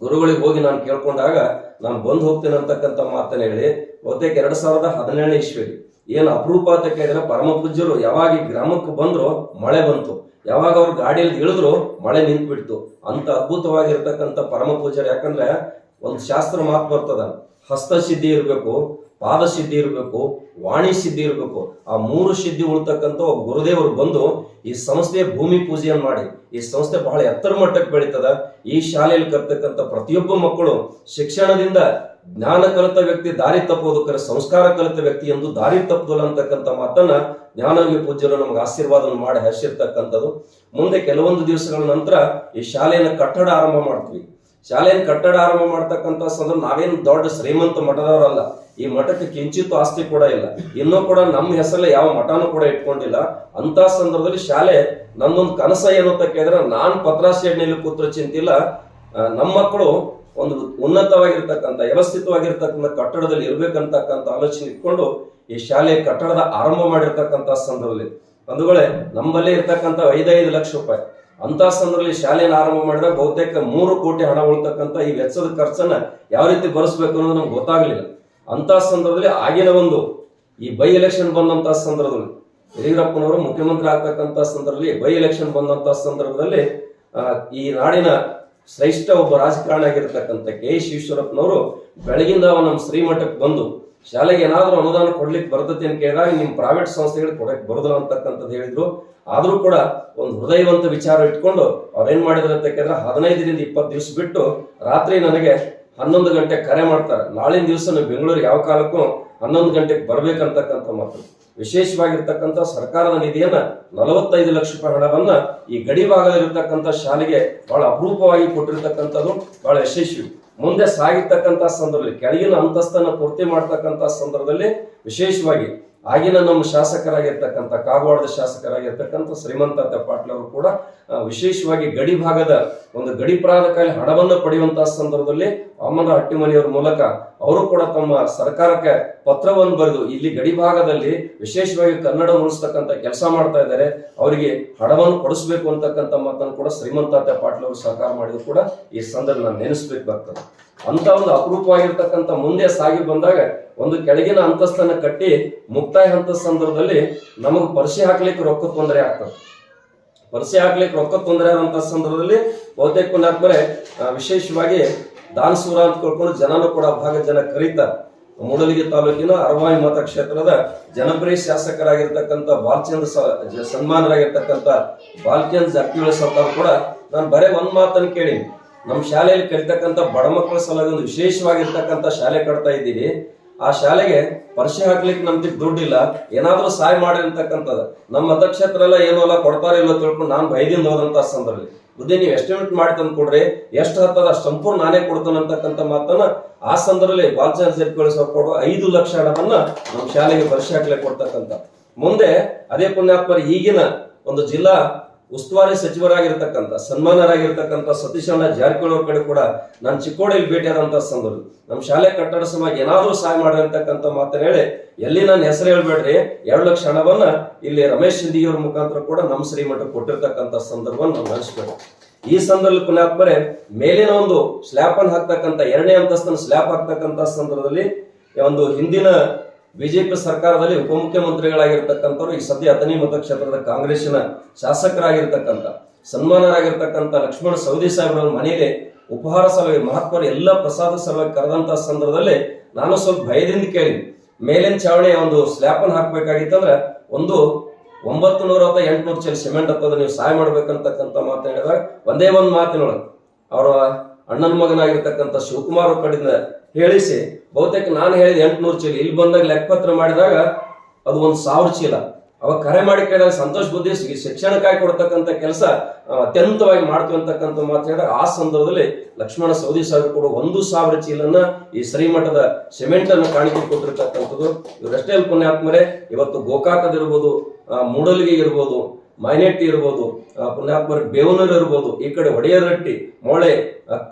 ಗುರುಗಳಿಗೆ ಹೋಗಿ ನಾನು ಕೇಳ್ಕೊಂಡಾಗ ನಾನು ಬಂದು ಹೋಗ್ತೇನೆ ಅಂತಕ್ಕಂಥ ಮಾತನ್ನು ಹೇಳಿ, ಬಹುತೇಕ ಎರಡ್ ಸಾವಿರದ ಹದಿನೇಳನೇ ಇಸ್ವಿಯಲ್ಲಿ ಏನು ಅಪರೂಪ ಅಂತ ಕೇಳಿದ್ರೆ ಪರಮ ಪೂಜ್ಯರು ಯಾವಾಗ ಈ ಗ್ರಾಮಕ್ಕೆ ಬಂದ್ರು ಮಳೆ ಬಂತು. ಯಾವಾಗ ಅವ್ರು ಗಾಡಿಯಲ್ಲಿ ಇಳಿದ್ರು ಮಳೆ ನಿಂತ್ಬಿಡ್ತು. ಅಂತ ಅದ್ಭುತವಾಗಿರ್ತಕ್ಕಂಥ ಪರಮ ಪೂಜ್ಯರು ಯಾಕಂದ್ರೆ ಒಂದು ಶಾಸ್ತ್ರ ಮಾತು ಬರ್ತದ, ಹಸ್ತಸಿದ್ಧಿ ಇರಬೇಕು ಪಾದ ಸಿದ್ಧಿ ಇರಬೇಕು, ವಾಣಿ ಸಿದ್ಧಿ ಇರಬೇಕು, ಆ ಮೂರು ಸಿದ್ಧಿ ಉಳ್ತಕ್ಕಂಥ ಒಬ್ಬ ಗುರುದೇವರು ಬಂದು ಈ ಸಂಸ್ಥೆ ಭೂಮಿ ಪೂಜೆಯನ್ನು ಮಾಡಿ, ಈ ಸಂಸ್ಥೆ ಬಹಳ ಎತ್ತರ ಮಟ್ಟಕ್ಕೆ ಬೆಳೀತದ. ಈ ಶಾಲೆಯಲ್ಲಿ ಕರ್ತಕ್ಕಂಥ ಪ್ರತಿಯೊಬ್ಬ ಮಕ್ಕಳು ಶಿಕ್ಷಣದಿಂದ ಜ್ಞಾನ ಕಲಿತ ವ್ಯಕ್ತಿ, ದಾರಿ ತಪ್ಪೋದಕ್ಕರ ಸಂಸ್ಕಾರ ಕಲಿತ ವ್ಯಕ್ತಿ ಎಂದು ದಾರಿ ತಪ್ಪದಲ್ಲ ಅಂತಕ್ಕಂಥ ಮಾತನ್ನ ಜ್ಞಾನವಿ ಪೂಜ್ಯರು ನಮ್ಗೆ ಆಶೀರ್ವಾದವನ್ನು ಮಾಡಿ ಹರಿಸಿರ್ತಕ್ಕಂಥದ್ದು ಮುಂದೆ ಕೆಲವೊಂದು ದಿವಸಗಳ ನಂತರ ಈ ಶಾಲೆಯನ್ನು ಕಟ್ಟಡ ಆರಂಭ ಮಾಡ್ತೀವಿ. ಶಾಲೆಯನ್ನು ಕಟ್ಟಡ ಆರಂಭ ಮಾಡ್ತಕ್ಕಂಥ ಸಂದರ್ಭ ನಾವೇನು ದೊಡ್ಡ ಶ್ರೀಮಂತ ಮಠದವರಲ್ಲ, ಈ ಮಠಕ್ಕೆ ಕಿಂಚಿತ್ತು ಆಸ್ತಿ ಕೂಡ ಇಲ್ಲ. ಇನ್ನೂ ಕೂಡ ನಮ್ಮ ಹೆಸರಲ್ಲಿ ಯಾವ ಮಠನೂ ಕೂಡ ಇಟ್ಕೊಂಡಿಲ್ಲ. ಅಂತ ಸಂದರ್ಭದಲ್ಲಿ ಶಾಲೆ ನನ್ನೊಂದು ಕನಸ ಏನು ಅಂತ ಕೇಳಿದ್ರೆ ನಾನ್ ಪತ್ರಾಶೇಡ್ನಲ್ಲಿ ಕೂತ್ರ ಚಿಂತಿಲ್ಲ. ನಮ್ಮ ಮಕ್ಕಳು ಒಂದು ಉನ್ನತವಾಗಿರ್ತಕ್ಕಂಥ, ವ್ಯವಸ್ಥಿತವಾಗಿರ್ತಕ್ಕಂಥ ಕಟ್ಟಡದಲ್ಲಿ ಇರ್ಬೇಕಂತಕ್ಕಂಥ ಆಲೋಚನೆ ಇಟ್ಕೊಂಡು ಈ ಶಾಲೆ ಕಟ್ಟಡದ ಆರಂಭ ಮಾಡಿರ್ತಕ್ಕಂಥ ಸಂದರ್ಭದಲ್ಲಿ. ಬಂಧುಗಳೇ, ನಮ್ಮಲ್ಲೇ ಇರ್ತಕ್ಕಂಥ ಐದೈದು ಲಕ್ಷ ರೂಪಾಯಿ. ಅಂತ ಸಂದರ್ಭದಲ್ಲಿ ಶಾಲೆಯನ್ನು ಆರಂಭ ಮಾಡಿದಾಗ ಬಹುತೇಕ ಮೂರು ಕೋಟಿ ಹಣ ಉಳ್ತಕ್ಕಂಥ ಈ ವೆಚ್ಚದ ಖರ್ಚನ್ನ ಯಾವ ರೀತಿ ಭರಿಸ್ಬೇಕು ಅನ್ನೋದು ನಮ್ಗೆ ಗೊತ್ತಾಗ್ಲಿಲ್ಲ. ಅಂತ ಸಂದರ್ಭದಲ್ಲಿ ಆಗಿನ ಒಂದು ಈ ಬೈ ಎಲೆಕ್ಷನ್ ಬಂದಂತ ಸಂದರ್ಭದಲ್ಲಿ ಯಡಿಯೂರಪ್ಪನವರು ಮುಖ್ಯಮಂತ್ರಿ ಆಗ್ತಕ್ಕಂಥ ಸಂದರ್ಭದಲ್ಲಿ ಬೈ ಎಲೆಕ್ಷನ್ ಬಂದಂತ ಸಂದರ್ಭದಲ್ಲಿ ಈ ನಾಡಿನ ಶ್ರೇಷ್ಠ ಒಬ್ಬ ರಾಜಕಾರಣಿ ಆಗಿರ್ತಕ್ಕಂಥ ಕೆ ಎಸ್ ಈಶ್ವರಪ್ಪನವರು ಬೆಳಗಿಂದ ನಮ್ಮ ಶ್ರೀಮಠಕ್ಕೆ ಬಂದು ಶಾಲೆಗೆ ಏನಾದರೂ ಅನುದಾನ ಕೊಡ್ಲಿಕ್ಕೆ ಬರ್ತೈತಿ ಅಂತ ಕೇಳಿದಾಗ ನಿಮ್ಮ ಪ್ರೈವೇಟ್ ಸಂಸ್ಥೆಗಳು ಕೊಡಕ್ಕೆ ಬರೋದಿಲ್ಲ ಅಂತಕ್ಕಂಥದ್ದು ಹೇಳಿದ್ರು. ಆದರೂ ಕೂಡ ಒಂದು ಹೃದಯವಂತ ವಿಚಾರ ಇಟ್ಕೊಂಡು ಅವ್ರೇನ್ ಮಾಡಿದ್ರು ಅಂತ ಕೇಳಿದ್ರೆ ಹದಿನೈದರಿಂದ ಇಪ್ಪತ್ತು ದಿವಸ ಬಿಟ್ಟು ರಾತ್ರಿ ನನಗೆ ಹನ್ನೊಂದು ಗಂಟೆ ಕರೆ ಮಾಡ್ತಾರೆ. ನಾಳಿನ ದಿವಸ ನೀವು ಬೆಂಗಳೂರಿಗೆ ಯಾವ ಕಾಲಕ್ಕೂ ಹನ್ನೊಂದು ಗಂಟೆಗೆ ಬರ್ಬೇಕಂತಕ್ಕಂಥ ಮಾತು. ವಿಶೇಷವಾಗಿರ್ತಕ್ಕಂಥ ಸರ್ಕಾರದ ನಿಧಿಯನ್ನ ನಲವತ್ತೈದು ಲಕ್ಷ ರೂಪಾಯಿ ಹಣವನ್ನ ಈ ಗಡಿ ಭಾಗದಲ್ಲಿರ್ತಕ್ಕಂಥ ಶಾಲೆಗೆ ಬಹಳ ಅಪರೂಪವಾಗಿ ಕೊಟ್ಟಿರ್ತಕ್ಕಂಥದ್ದು ಬಹಳ ಯಶಸ್ವಿ. ಮುಂದೆ ಸಾಗಿರ್ತಕ್ಕಂಥ ಸಂದರ್ಭದಲ್ಲಿ ಕೆಳಗಿನ ಅಂತಸ್ತನ್ನು ಪೂರ್ತಿ ಮಾಡ್ತಕ್ಕಂಥ ಸಂದರ್ಭದಲ್ಲಿ ವಿಶೇಷವಾಗಿ ಆಗಿನ ನಮ್ಮ ಶಾಸಕರಾಗಿರ್ತಕ್ಕಂಥ, ಕಾಗವಾಡದ ಶಾಸಕರಾಗಿರ್ತಕ್ಕಂಥ ಶ್ರೀಮಂತ ಪಾಟೀಲ್ ಅವರು ಕೂಡ ವಿಶೇಷವಾಗಿ ಗಡಿ ಭಾಗದ ಒಂದು ಗಡಿ ಪ್ರಾಧಿಕಾರಿ ಹಣವನ್ನು ಪಡೆಯುವಂತಹ ಸಂದರ್ಭದಲ್ಲಿ ಅಮ್ಮನ ಹಟ್ಟಿಮನಿಯವರ ಮೂಲಕ ಅವರು ಕೂಡ ತಮ್ಮ ಸರ್ಕಾರಕ್ಕೆ ಪತ್ರವನ್ನು ಬರೆದು ಇಲ್ಲಿ ಗಡಿ ಭಾಗದಲ್ಲಿ ವಿಶೇಷವಾಗಿ ಕನ್ನಡ ಉಳಿಸ್ತಕ್ಕಂಥ ಕೆಲಸ ಮಾಡ್ತಾ ಇದ್ದಾರೆ. ಅವರಿಗೆ ಹಣವನ್ನು ಕೊಡಿಸ್ಬೇಕು ಅಂತಕ್ಕಂಥ ಮಾತನ್ನು ಕೂಡ ಶ್ರೀಮಂತ ಪಾಟೀಲ್ ಅವರು ಸಹಕಾರ ಮಾಡಿದ್ರು ಕೂಡ ಈ ಸಂದರ್ಭ ನಾನು ನೆನೆಸ್ಬೇಕಾಗ್ತದೆ ಅಂತ ಒಂದು ಅಪರೂಪವಾಗಿರ್ತಕ್ಕಂಥ ಮುಂದೆ ಸಾಗಿ ಬಂದಾಗ ಒಂದು ಕೆಳಗಿನ ಅಂತಸ್ತನ್ನ ಕಟ್ಟಿ ಮುಕ್ತಾಯ ಹಂತ ಸಂದರ್ಭದಲ್ಲಿ ನಮಗೆ ಪರಿಸಿ ಹಾಕ್ಲಿಕ್ಕೆ ರೊಕ್ಕ ತೊಂದರೆ ಆಗ್ತದೆ. ಪರಿಸಿ ಹಾಕ್ಲಿಕ್ಕೆ ರೊಕ್ಕ ತೊಂದರೆ ಆದಂತ ಸಂದರ್ಭದಲ್ಲಿ ಬಹುತೇಕ ಕುಂದಾದ್ಮೇಲೆ ವಿಶೇಷವಾಗಿ ದಾನಸೂರ ಅಂತ ಕೇಳ್ಕೊಂಡು ಜನನು ಕೂಡ ಭಾಗ ಜನ ಕರೀತಾರೆ. ಮೂಡಲಗಿ ತಾಲೂಕಿನ ಅರವಾಯಿ ಮತಕ್ಷೇತ್ರದ ಜನಪ್ರಿಯ ಶಾಸಕರಾಗಿರ್ತಕ್ಕಂಥ ಬಾಲ್ಚಂದ್ರ ಸನ್ಮಾನರಾಗಿರ್ತಕ್ಕಂಥ ಬಾಲ್ಚಂದ್ರ ಜಾರಕಿಹೊಳಿ ಸರ್ಕಾರ ಕೂಡ ನಾನು ಬರೇ ಒಂದ್ ಮಾತನ್ನು ಕೇಳಿ ನಮ್ಮ ಶಾಲೆಯಲ್ಲಿ ಕಲಿತಕ್ಕಂಥ ಬಡ ಮಕ್ಕಳ ಸಲುವಾಗಿ ಒಂದು ವಿಶೇಷವಾಗಿರ್ತಕ್ಕಂಥ ಶಾಲೆ ಕಟ್ತಾ ಇದ್ದೀವಿ ಆ ಶಾಲೆಗೆ ಪರಿಶೆ ಹಾಕ್ಲಿಕ್ಕೆ ನಮ್ಗೆ ದುಡ್ಡಿಲ್ಲ, ಏನಾದ್ರೂ ಸಹಾಯ ಮಾಡಿ ಅಂತಕ್ಕಂಥದ್ದು. ನಮ್ಮ ಎಲ್ಲ ಏನೋ ಅಲ್ಲ, ಕೊಡ್ತಾರೆ ಇಲ್ಲ ತಿಳ್ಕೊಂಡು ನಾನು ಭಯದಿಂದ ಹೋದಂತ ಸಂದರ್ಭದಲ್ಲಿ. ಬುದ್ಧಿ, ನೀವು ಎಸ್ಟಿಮೇಟ್ ಮಾಡಿ ತಂದು ಕೊಡ್ರಿ ಎಷ್ಟು ಹತ್ತದ, ಅಷ್ಟು ಸಂಪೂರ್ಣ ನಾನೇ ಕೊಡ್ತೇನೆ ಅಂತಕ್ಕಂಥ ಮಾತನ್ನ ಆ ಸಂದರ್ಭದಲ್ಲಿ ಬಾಲಚಂದ್ರ ಸರ್ ಕೊಡುವ ಐದು ಲಕ್ಷ ಹಣವನ್ನ ನಮ್ಮ ಶಾಲೆಗೆ ಪರಿಶೆ ಹಾಕ್ಲಿಕ್ಕೆ ಕೊಡ್ತಕ್ಕಂಥ. ಮುಂದೆ ಅದೇ ಪುಣ್ಯಾತ್ಮರ ಈಗಿನ ಒಂದು ಜಿಲ್ಲಾ ಉಸ್ತುವಾರಿ ಸಚಿವರಾಗಿರ್ತಕ್ಕಂಥ ಸನ್ಮಾನರಾಗಿರ್ತಕ್ಕಂಥ ಸತೀಶ್ ಅಣ್ಣ ಜಾರಕಿಹೊಳಿ ಅವ್ರ ಕಡೆ ಕೂಡ ನಾನು ಚಿಕ್ಕೋಡಿಯಲ್ಲಿ ಭೇಟಿಯಾದಂತ ಸಂದರ್ಭ. ನಮ್ಮ ಶಾಲೆ ಕಟ್ಟಡ ಸಮಾಜ ಏನಾದರೂ ಸಹಾಯ ಮಾಡಿ ಅಂತಕ್ಕಂಥ ಮಾತನ್ನ ಹೇಳಿ, ಎಲ್ಲಿ ನನ್ನ ಹೆಸರು ಹೇಳ್ಬೇಡ್ರಿ, ಎರಡು ಲಕ್ಷ ಹಣವನ್ನ ಇಲ್ಲಿ ರಮೇಶ್ ಸಿಂಧಿಯವರ ಮುಖಾಂತರ ಕೂಡ ನಮ್ಮ ಶ್ರೀಮಠಕ್ಕೆ ಕೊಟ್ಟಿರ್ತಕ್ಕಂಥ ಸಂದರ್ಭವನ್ನು ನಾವು ನೆನೆಸ್ಬೇಕು ಈ ಸಂದರ್ಭದಲ್ಲಿ ಬರೇ, ಮೇಲಿನ ಒಂದು ಸ್ಲ್ಯಾಪ್ ಅನ್ನು ಹಾಕ್ತಕ್ಕಂಥ, ಎರಡನೇ ಅಂತಸ್ತನ ಸ್ಲ್ಯಾಪ್ ಹಾಕ್ತಕ್ಕಂಥ ಸಂದರ್ಭದಲ್ಲಿ ಒಂದು ಹಿಂದಿನ ಬಿಜೆಪಿ ಸರ್ಕಾರದಲ್ಲಿ ಉಪಮುಖ್ಯಮಂತ್ರಿಗಳಾಗಿರ್ತಕ್ಕಂಥವ್ರು ಈ ಸದ್ಯ ಹತ್ತನೇ ಮತಕ್ಷೇತ್ರದ ಕಾಂಗ್ರೆಸ್ಸಿನ ಶಾಸಕರಾಗಿರ್ತಕ್ಕಂಥ ಸನ್ಮಾನರಾಗಿರ್ತಕ್ಕಂಥ ಲಕ್ಷ್ಮಣ ಸವದಿ ಸಾಹೇಬ್ರ ಮನೆಯಲ್ಲಿ ಉಪಹಾರ ಸಲುವಾಗಿ ಮಹತ್ವರ ಎಲ್ಲ ಪ್ರಸಾದ ಸಲುವಾಗಿ ಕರೆದಂತ ಸಂದರ್ಭದಲ್ಲಿ ನಾನು ಸ್ವಲ್ಪ ಭಯದಿಂದ ಕೇಳಿ ಮೇಲಿನ ಚಾವಣಿ ಒಂದು ಸ್ಲ್ಯಾಪ್ ಅನ್ನು ಹಾಕ್ಬೇಕಾಗಿತ್ತಂದ್ರೆ ಒಂದು ಒಂಬತ್ತು ನೂರ ಅಥವಾ ಎಂಟುನೂರು ಚೀಲ ಸಿಮೆಂಟ್ ಹತ್ತದ ನೀವು ಸಹಾಯ ಮಾಡ್ಬೇಕಂತಕ್ಕಂಥ ಮಾತು ಹೇಳಿದಾಗ ಒಂದೇ ಒಂದು ಮಾತಿನೊಳಗೆ, ಅವರ ಅಣ್ಣನ ಮಗನಾಗಿರ್ತಕ್ಕಂಥ ಶಿವಕುಮಾರ್ ಕಡೆಯಿಂದ ಹೇಳಿಸಿ. ಬಹುತೇಕ ನಾನು ಹೇಳಿದ ಎಂಟುನೂರು ಚೀಲ. ಇಲ್ಲಿ ಬಂದಾಗ ಲೆಕ್ಕಪತ್ರ ಮಾಡಿದಾಗ ಅದು ಒಂದು ಸಾವಿರ ಚೀಲ. ಅವಾಗ ಕರೆ ಮಾಡಿ ಕೇಳಿದಾಗ ಸಂತೋಷ್ ಬುದ್ಧಿ ಶಿಕ್ಷಣಕ್ಕಾಗಿ ಕೊಡ್ತಕ್ಕಂಥ ಕೆಲಸ ಅತ್ಯಂತವಾಗಿ ಮಾಡ್ತೀವಿ ಅಂತಕ್ಕಂಥ ಮಾತು ಹೇಳಿದಾಗ ಆ ಸಂದರ್ಭದಲ್ಲಿ ಲಕ್ಷ್ಮಣ ಸೌದಿ ಸಾಹೇಬ್ ಕೂಡ ಒಂದು ಸಾವಿರ ಚೀಲನ್ನ ಈ ಶ್ರೀಮಠದ ಸಿಮೆಂಟ್ ಅನ್ನು ಕಾಣಿಕೆ ಕೊಟ್ಟಿರ್ತಕ್ಕಂಥದ್ದು. ಇವರಷ್ಟೇ ಪುಣ್ಯಾತ್ಮರೇ ಇವತ್ತು ಗೋಕಾಕದಿರ್ಬೋದು ಮೂಡಲ್ಗಿ ಇರ್ಬೋದು ಮೈನೆಟ್ಟಿ ಇರ್ಬೋದು ಪುಣ್ಯಾತ್ಮರ ಬೇವನೂರು ಇರ್ಬೋದು, ಈ ಕಡೆ ಒಡೆಯರಟ್ಟಿ, ಮೊಳೆ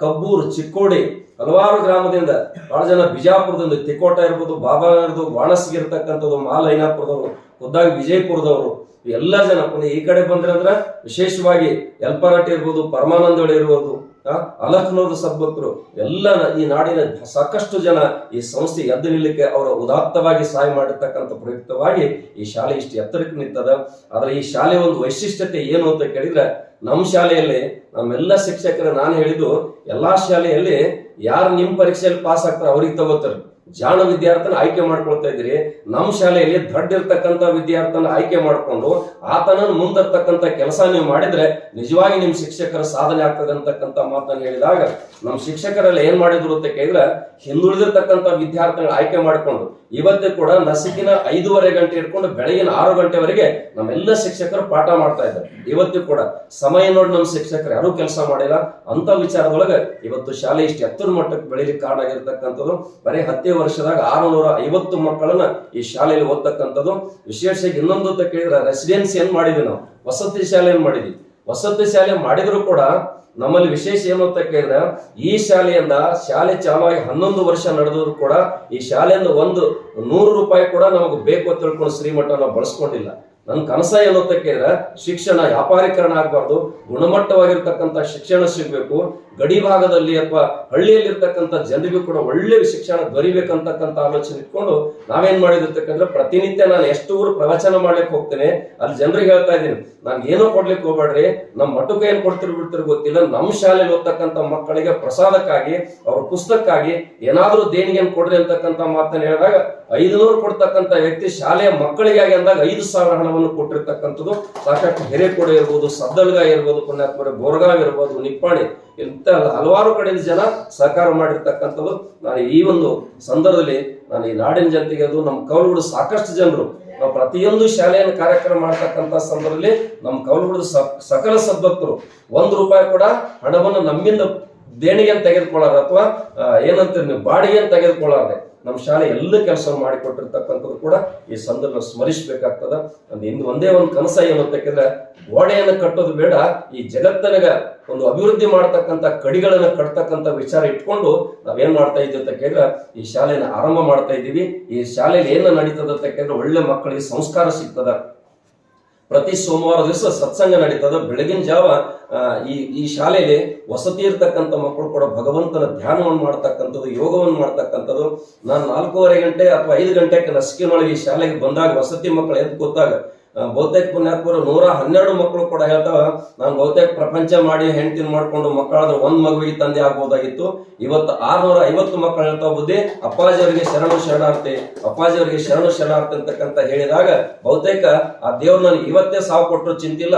ಕಬ್ಬೂರು, ಚಿಕ್ಕೋಡಿ, ಹಲವಾರು ಗ್ರಾಮದಿಂದ ಬಹಳ ಜನ ಬಿಜಾಪುರದಿಂದ ತಿಕೋಟ ಇರ್ಬೋದು, ಬಾಬಾ ಇರ್ಬೋದು ಬಾಣಸ್ಗಿ ಇರ್ತಕ್ಕಂಥದ್ದು, ಮಾಲೈನಾಪುರದವರು, ಖುದ್ದಾಗಿ ವಿಜಯಪುರದವರು, ಎಲ್ಲ ಜನ ಪುನಃ ಈ ಕಡೆ ಬಂದ್ರೆ ಅಂದ್ರೆ ವಿಶೇಷವಾಗಿ ಎಲ್ಪರಟ್ಟಿ ಇರ್ಬೋದು ಪರಮಾನಂದಳಿ ಇರ್ಬೋದು ಆ, ಅಲಕ್ನೋದ ಸದ್ಭಕ್ತರು ಎಲ್ಲ ಈ ನಾಡಿನ ಸಾಕಷ್ಟು ಜನ ಈ ಸಂಸ್ಥೆ ಎದ್ದು ನಿಲ್ಲಕ್ಕೆ ಅವರ ಉದಾತ್ತವಾಗಿ ಸಹಾಯ ಮಾಡಿರ್ತಕ್ಕಂಥ ಪ್ರಯುಕ್ತವಾಗಿ ಈ ಶಾಲೆ ಇಷ್ಟು ಎತ್ತರಕ್ಕೆ ನಿಂತದ. ಆದ್ರೆ ಈ ಶಾಲೆ ಒಂದು ವೈಶಿಷ್ಟ್ಯತೆ ಏನು ಅಂತ ಕೇಳಿದ್ರೆ ನಮ್ಮ ಶಾಲೆಯಲ್ಲಿ ನಮ್ಮೆಲ್ಲ ಶಿಕ್ಷಕರ ನಾನು ಹೇಳಿದ್ದು ಎಲ್ಲಾ ಶಾಲೆಯಲ್ಲಿ ಯಾರು ನಿಮ್ಮ ಪರೀಕ್ಷೆಯಲ್ಲಿ ಪಾಸ್ ಆಗ್ತಾರೆ ಅವ್ರಿಗೆ ತಗೋತಾರೆ. ಜಾಣ ವಿದ್ಯಾರ್ಥಿನ ಆಯ್ಕೆ ಮಾಡ್ಕೊಳ್ತಾ ಇದ್ರಿ. ನಮ್ಮ ಶಾಲೆಯಲ್ಲಿ ದೊಡ್ಡ ಇರ್ತಕ್ಕಂತ ವಿದ್ಯಾರ್ಥಿನ ಆಯ್ಕೆ ಮಾಡ್ಕೊಂಡು ಆತನ ಮುಂದರ್ತಕ್ಕಂತ ಕೆಲಸ ನೀವು ಮಾಡಿದ್ರೆ ನಿಜವಾಗಿ ನಿಮ್ ಶಿಕ್ಷಕರ ಸಾಧನೆ ಆಗ್ತದೆ ಅಂತಕ್ಕಂಥ ಮಾತನ್ನು ಹೇಳಿದಾಗ ನಮ್ಮ ಶಿಕ್ಷಕರೆಲ್ಲ ಏನ್ ಮಾಡಿದ್ರು ಅಂತ ಕೇಳಿದ್ರೆ ಹಿಂದುಳಿದಿರ್ತಕ್ಕಂಥ ವಿದ್ಯಾರ್ಥಿಗಳ ಆಯ್ಕೆ ಮಾಡ್ಕೊಂಡು ಇವತ್ತು ಕೂಡ ನಸಿಕಿನ ಐದೂವರೆ ಗಂಟೆ ಇಟ್ಕೊಂಡು ಬೆಳಗಿನ ಆರು ಗಂಟೆವರೆಗೆ ನಮ್ಮೆಲ್ಲ ಶಿಕ್ಷಕರು ಪಾಠ ಮಾಡ್ತಾ ಇದ್ದಾರೆ. ಇವತ್ತು ಕೂಡ ಸಮಯ ನೋಡಿ ನಮ್ಮ ಶಿಕ್ಷಕರು ಯಾರು ಕೆಲಸ ಮಾಡಿಲ್ಲ. ಅಂತ ವಿಚಾರದೊಳಗೆ ಇವತ್ತು ಶಾಲೆ ಇಷ್ಟು ಎತ್ತರ ಮಟ್ಟಕ್ಕೆ ಬೆಳೀಲಿಕ್ಕೆ ಕಾರಣ ಆಗಿರ್ತಕ್ಕಂಥದ್ದು. ಬರೀ ಹತ್ತೇ ವರ್ಷದಾಗ ಆರುನೂರ ಐವತ್ತು ಮಕ್ಕಳನ್ನ ಈ ಶಾಲೆಯಲ್ಲಿ ಓದ್ತಕ್ಕಂಥದ್ದು. ವಿಶೇಷವಾಗಿ ಇನ್ನೊಂದು ಅಂತ ಕೇಳಿದ್ರೆ ರೆಸಿಡೆನ್ಸಿ ಏನ್ ಮಾಡಿದ್ವಿ ನಾವು? ವಸತಿ ಶಾಲೆ ಏನ್ ಮಾಡಿದ್ವಿ? ವಸತಿ ಶಾಲೆ ಮಾಡಿದ್ರು ಕೂಡ ನಮ್ಮಲ್ಲಿ ವಿಶೇಷ ಏನು ಅಂತ ಕೇಳಿದ್ರೆ, ಈ ಶಾಲೆಯಿಂದ ಶಾಲೆ ಚಾಲುವಾಗಿ ಹನ್ನೊಂದು ವರ್ಷ ನಡೆದ್ರು ಕೂಡ ಈ ಶಾಲೆಯಿಂದ ಒಂದು ನೂರು ರೂಪಾಯಿ ಕೂಡ ನಮಗೆ ಬೇಕು ಅಂತ ತಿಳ್ಕೊಂಡು ಶ್ರೀಮಠ ನಾವು ಬಳಸ್ಕೊಂಡಿಲ್ಲ. ನನ್ನ ಕನಸ ಏನು ಅಂತ ಕೇಳಿದ್ರೆ ಶಿಕ್ಷಣ ವ್ಯಾಪಾರೀಕರಣ ಆಗಬಾರ್ದು, ಗುಣಮಟ್ಟವಾಗಿರ್ತಕ್ಕಂಥ ಶಿಕ್ಷಣ ಸಿಗಬೇಕು, ಗಡಿ ಭಾಗದಲ್ಲಿ ಅಥವಾ ಹಳ್ಳಿಯಲ್ಲಿರ್ತಕ್ಕಂಥ ಜನರಿಗೂ ಕೂಡ ಒಳ್ಳೆ ಶಿಕ್ಷಣ ದೊರಿಬೇಕಂತಕ್ಕಂಥ ಆಲೋಚನೆ ಇಟ್ಕೊಂಡು ನಾವೇನ್ ಮಾಡಿದಿರ್ತಕ್ಕಂದ್ರೆ ಪ್ರತಿನಿತ್ಯ ನಾನು ಎಷ್ಟು ಊರು ಪ್ರವಚನ ಮಾಡ್ಲಿಕ್ಕೆ ಹೋಗ್ತೇನೆ, ಅಲ್ಲಿ ಜನರಿಗೆ ಹೇಳ್ತಾ ಇದ್ದೀನಿ, ನಾನು ಏನೋ ಕೊಡ್ಲಿಕ್ಕೆ ಹೋಗ್ಬೇಡ್ರಿ ನಮ್ಮ ಮಟ್ಟಕ್ಕೆ ಏನ್ ಕೊಡ್ತಿರ್ ಬಿಡ್ತಿರ್ ಗೊತ್ತಿಲ್ಲ ನಮ್ಮ ಶಾಲೆಯಲ್ಲಿ ಓದ್ತಕ್ಕಂಥ ಮಕ್ಕಳಿಗೆ ಪ್ರಸಾದಕ್ಕಾಗಿ, ಅವ್ರ ಪುಸ್ತಕಕ್ಕಾಗಿ ಏನಾದ್ರೂ ದೇಣಿಗೆ ಕೊಡ್ರಿ ಅಂತಕ್ಕಂಥ ಮಾತನ್ನ ಹೇಳಿದಾಗ ಐದುನೂರು ಕೊಡ್ತಕ್ಕಂಥ ವ್ಯಕ್ತಿ ಶಾಲೆಯ ಮಕ್ಕಳಿಗಾಗಿ ಅಂದಾಗ ಐದು ಸಾವಿರ ಹಣವನ್ನು ಕೊಟ್ಟಿರ್ತಕ್ಕಂಥದ್ದು, ಸಾಕಷ್ಟು ಹಿರೇಕೊಡೆ ಇರ್ಬೋದು ಸದ್ದಲ್ಗ ಇರ್ಬೋದು, ಪುಣ್ಯಾತ್ಮರ ಬೋರ್ಗಾವ್ ಇರ್ಬೋದು, ನಿಪ್ಪಾಣಿ, ಇಂಥ ಹಲವಾರು ಕಡೆಯಲ್ಲಿ ಜನ ಸಹಕಾರ ಮಾಡಿರ್ತಕ್ಕಂಥದ್ದು. ನಾನು ಈ ಒಂದು ಸಂದರ್ಭದಲ್ಲಿ ನಾನು ಈ ನಾಡಿನ ಜನತೆಗೆ ಅದು ನಮ್ಮ ಕೌಲುಗಳು ಸಾಕಷ್ಟು ಜನರು. ನಾವು ಪ್ರತಿಯೊಂದು ಶಾಲೆಯನ್ನು ಕಾರ್ಯಕ್ರಮ ಮಾಡ್ತಕ್ಕಂಥ ಸಂದರ್ಭದಲ್ಲಿ ನಮ್ಮ ಕೌಲುಗಳು ಸಕಲ ಸದ್ಭಕ್ತರು. ಒಂದು ರೂಪಾಯಿ ಕೂಡ ಹಣವನ್ನು ನಮ್ಮಿಂದ ದೇಣಿಗೆಯನ್ನು ತೆಗೆದುಕೊಳ್ಳಾರ ಅಥವಾ ಏನಂತೀರಿ ನೀವು ಅಂತ ತೆಗೆದುಕೊಳ್ಳಾರ್ದೆ ನಮ್ಮ ಶಾಲೆ ಎಲ್ಲ ಕೆಲಸ ಮಾಡಿಕೊಟ್ಟಿರ್ತಕ್ಕಂಥದ್ದು ಕೂಡ ಈ ಸಂದರ್ಭ ಸ್ಮರಿಸಬೇಕಾಗ್ತದ. ಒಂದು ಇಂದು ಒಂದೇ ಒಂದು ಕನಸ ಏನು ಗೋಡೆಯನ್ನು ಕಟ್ಟೋದು ಬೇಡ, ಈ ಜಗತ್ತನಗ ಒಂದು ಅಭಿವೃದ್ಧಿ ಮಾಡ್ತಕ್ಕಂಥ ಕಡಿಗಳನ್ನ ಕಟ್ತಕ್ಕಂಥ ವಿಚಾರ ಇಟ್ಕೊಂಡು ನಾವೇನ್ ಮಾಡ್ತಾ ಇದ್ದೀವಿ ಅಂತ ಕೇಳಿದ್ರೆ, ಈ ಶಾಲೆಯನ್ನು ಆರಂಭ ಮಾಡ್ತಾ ಇದ್ದೀವಿ. ಈ ಶಾಲೆಯಲ್ಲಿ ಏನು ನಡೀತದ ಅಂತ ಕೇಳಿದ್ರೆ ಒಳ್ಳೆ ಮಕ್ಕಳಿಗೆ ಸಂಸ್ಕಾರ ಸಿಗ್ತದ. ಪ್ರತಿ ಸೋಮವಾರ ದಿವಸ ಸತ್ಸಂಗ ನಡೀತದ. ಬೆಳಗಿನ ಜಾವ ಈ ಈ ಶಾಲೆಯಲ್ಲಿ ವಸತಿ ಇರ್ತಕ್ಕಂಥ ಮಕ್ಕಳು ಕೂಡ ಭಗವಂತನ ಧ್ಯಾನವನ್ನು ಮಾಡ್ತಕ್ಕಂಥದ್ದು, ಯೋಗವನ್ನು ಮಾಡ್ತಕ್ಕಂಥದ್ದು. ನಾನು ನಾಲ್ಕೂವರೆ ಗಂಟೆ ಅಥವಾ ಐದು ಗಂಟೆಗೆ ನಸಿಕಿನೊಳಗೆ ಈ ಶಾಲೆಗೆ ಬಂದಾಗ ವಸತಿ ಮಕ್ಕಳು ಎದ್ದು ಕೂತಾಗ ಬಹುತೇಕ ಪುಣ್ಯಾತ್ಮರು ನೂರ ಹನ್ನೆರಡು ಮಕ್ಕಳು ಕೂಡ ಹೇಳ್ತಾವ, ನಾನು ಬಹುತೇಕ ಪ್ರಪಂಚ ಮಾಡಿ ಹೆಂಡತಿನ ಮಾಡ್ಕೊಂಡು ಮಕ್ಕಳಾದ್ರೆ ಒಂದ್ ಮಗುವಿಗೆ ತಂದೆ ಆಗ್ಬೋದಾಗಿತ್ತು. ಇವತ್ತು ಆರ್ನೂರ ಐವತ್ತು ಮಕ್ಕಳು ಹೇಳ್ತಾವ ಬುದ್ಧಿ, ಅಪ್ಪಾಜಿ ಅವರಿಗೆ ಶರಣು ಶರಣಾರ್ಥಿ, ಅಪ್ಪಾಜಿ ಅವರಿಗೆ ಶರಣು ಶರಣಾರ್ಥಿ ಅಂತಕ್ಕಂತ ಹೇಳಿದಾಗ ಬಹುತೇಕ ಆ ದೇವ್ರು ನನಗೆ ಇವತ್ತೇ ಸಾವು ಕೊಟ್ಟರು ಚಿಂತಿಲ್ಲ.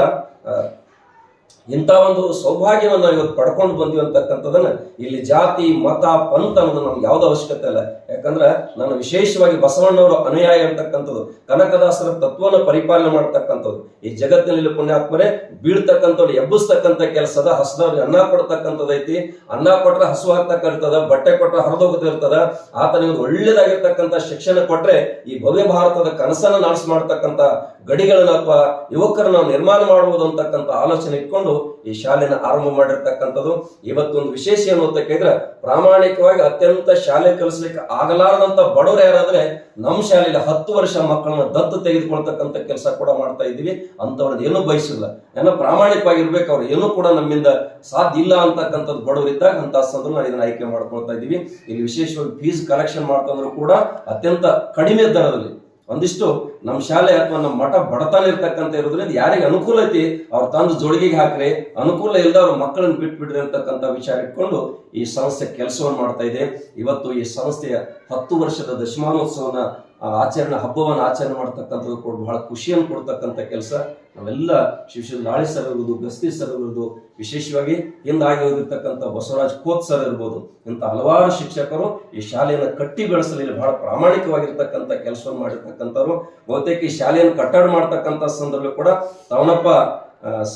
ಇಂಥ ಒಂದು ಸೌಭಾಗ್ಯವನ್ನು ಇವತ್ತು ಪಡ್ಕೊಂಡು ಬಂದಿವಿ ಅಂತಕ್ಕಂಥದ್ದನ್ನು ಇಲ್ಲಿ ಜಾತಿ, ಮತ, ಪಂಥ ಅನ್ನೋದು ನಮ್ಗೆ ಯಾವ್ದ ಅವಶ್ಯಕತೆ ಇಲ್ಲ. ಯಾಕಂದ್ರೆ ನಾನು ವಿಶೇಷವಾಗಿ ಬಸವಣ್ಣವರ ಅನುಯಾಯಿ ಅಂತಕ್ಕಂಥದ್ದು, ಕನಕದಾಸರ ತತ್ವನ ಪರಿಪಾಲನೆ ಮಾಡ್ತಕ್ಕಂಥದ್ದು, ಈ ಜಗತ್ತಿನಲ್ಲಿ ಪುಣ್ಯಾತ್ಮರೇ ಬೀಳ್ತಕ್ಕಂಥವ್ರು, ಎಬ್ಬಿಸ್ತಕ್ಕಂಥ ಕೆಲಸದ ಹಸದವ್ರಿಗೆ ಅನ್ನ ಕೊಡ್ತಕ್ಕಂಥದ್ದೈತಿ ಅನ್ನ ಕೊಟ್ರೆ ಹಸು ಆಗ್ತಕ್ಕಿರ್ತದ ಬಟ್ಟೆ ಕೊಟ್ರೆ ಹರಿದೋಗ್ತಿರ್ತದ ಆತನಿಗೆ ಒಂದು ಒಳ್ಳೇದಾಗಿರ್ತಕ್ಕಂಥ ಶಿಕ್ಷಣ ಕೊಟ್ರೆ ಈ ಭವ್ಯ ಭಾರತದ ಕನಸನ್ನ ನಾಶ ಮಾಡ್ತಕ್ಕಂಥ ಗಡಿಗಳನ್ನ ಅಥವಾ ಯುವಕರನ್ನ ನಿರ್ಮಾಣ ಮಾಡುವುದು ಅಂತಕ್ಕಂಥ ಆಲೋಚನೆ ಇಟ್ಕೊಂಡು ಈ ಶಾಲೆನ ಆರಂಭ ಮಾಡಿರ್ತಕ್ಕಂಥದ್ದು. ಇವತ್ತೊಂದು ವಿಶೇಷ ಏನು ಅಂತ ಕೇಳಿದ್ರೆ, ಪ್ರಾಮಾಣಿಕವಾಗಿ ಅತ್ಯಂತ ಶಾಲೆ ಕಲಿಸ್ಲಿಕ್ಕೆ ಆಗಲಾರದಂತ ಬಡವರು ಯಾರಾದ್ರೆ, ನಮ್ಮ ಶಾಲೆಯಲ್ಲಿ ಹತ್ತು ವರ್ಷ ಮಕ್ಕಳನ್ನ ದತ್ತು ತೆಗೆದುಕೊಳ್ತಕ್ಕಂಥ ಕೆಲಸ ಕೂಡ ಮಾಡ್ತಾ ಇದ್ದೀವಿ. ಅಂತವ್ರದ್ದು ಏನೂ ಬಯಸಿಲ್ಲ. ಏನೋ ಪ್ರಾಮಾಣಿಕವಾಗಿರ್ಬೇಕು, ಅವ್ರು ಏನು ಕೂಡ ನಮ್ಮಿಂದ ಸಾಧ್ಯ ಇಲ್ಲ ಅಂತಕ್ಕಂಥದ್ದು ಬಡವರು ಇದ್ದಾಗ ಅಂತ ಸಂದರ್ಭ ಇದನ್ನ ಆಯ್ಕೆ ಮಾಡ್ಕೊಳ್ತಾ ಇದ್ದೀವಿ. ಇಲ್ಲಿ ವಿಶೇಷವಾಗಿ ಫೀಸ್ ಕಲೆಕ್ಷನ್ ಮಾಡ್ತಂದ್ರು ಕೂಡ ಅತ್ಯಂತ ಕಡಿಮೆ ದರದಲ್ಲಿ. ಒಂದಿಷ್ಟು ನಮ್ಮ ಶಾಲೆ ಅಥವಾ ನಮ್ಮ ಮಠ ಬಡತನ ಇರ್ತಕ್ಕಂಥ ಇರೋದ್ರಿಂದ ಯಾರಿಗೆ ಅನುಕೂಲ ಐತಿ, ಅವ್ರು ತಂದು ಜೋಳಿಗೆಗೆ ಹಾಕ್ರಿ. ಅನುಕೂಲ ಇಲ್ಲದ ಅವ್ರ ಮಕ್ಕಳನ್ನ ಬಿಟ್ಬಿಡ್ರಿ ಅಂತಕ್ಕಂಥ ವಿಚಾರ ಇಟ್ಕೊಂಡು ಈ ಸಂಸ್ಥೆ ಕೆಲಸವನ್ನು ಮಾಡ್ತಾ ಇದೆ. ಇವತ್ತು ಈ ಸಂಸ್ಥೆಯ ಹತ್ತು ವರ್ಷದ ದಶಮಾನೋತ್ಸವನ ಆಚರಣೆ, ಹಬ್ಬವನ್ನು ಆಚರಣೆ ಮಾಡ್ತಕ್ಕಂಥದ್ದು ಕೂಡ ಬಹಳ ಖುಷಿಯನ್ನು ಕೊಡ್ತಕ್ಕಂಥ ಕೆಲಸ. ನಾವೆಲ್ಲ ಶಿವಶಿವ ನಾಳೆ ಸರ್ ಇರ್ಬೋದು ಗಸ್ತಿ ಸರ್ ಇರ್ಬೋದು ವಿಶೇಷವಾಗಿ ಹಿಂದಾಗಿ ಹೋಗಿರ್ತಕ್ಕಂಥ ಬಸವರಾಜ್ ಕೋತ್ ಸರ್ ಇರ್ಬೋದು. ಇಂಥ ಹಲವಾರು ಶಿಕ್ಷಕರು ಈ ಶಾಲೆಯನ್ನು ಕಟ್ಟಿ ಬೆಳೆಸಲಿ ಬಹಳ ಪ್ರಾಮಾಣಿಕವಾಗಿರ್ತಕ್ಕಂಥ ಕೆಲಸವನ್ನು ಮಾಡಿರ್ತಕ್ಕಂಥವ್ರು. ಬಹುತೇಕ ಈ ಶಾಲೆಯನ್ನು ಕಟ್ಟಡ ಮಾಡ್ತಕ್ಕಂಥ ಸಂದರ್ಭ ಕೂಡ ತವನಪ್ಪ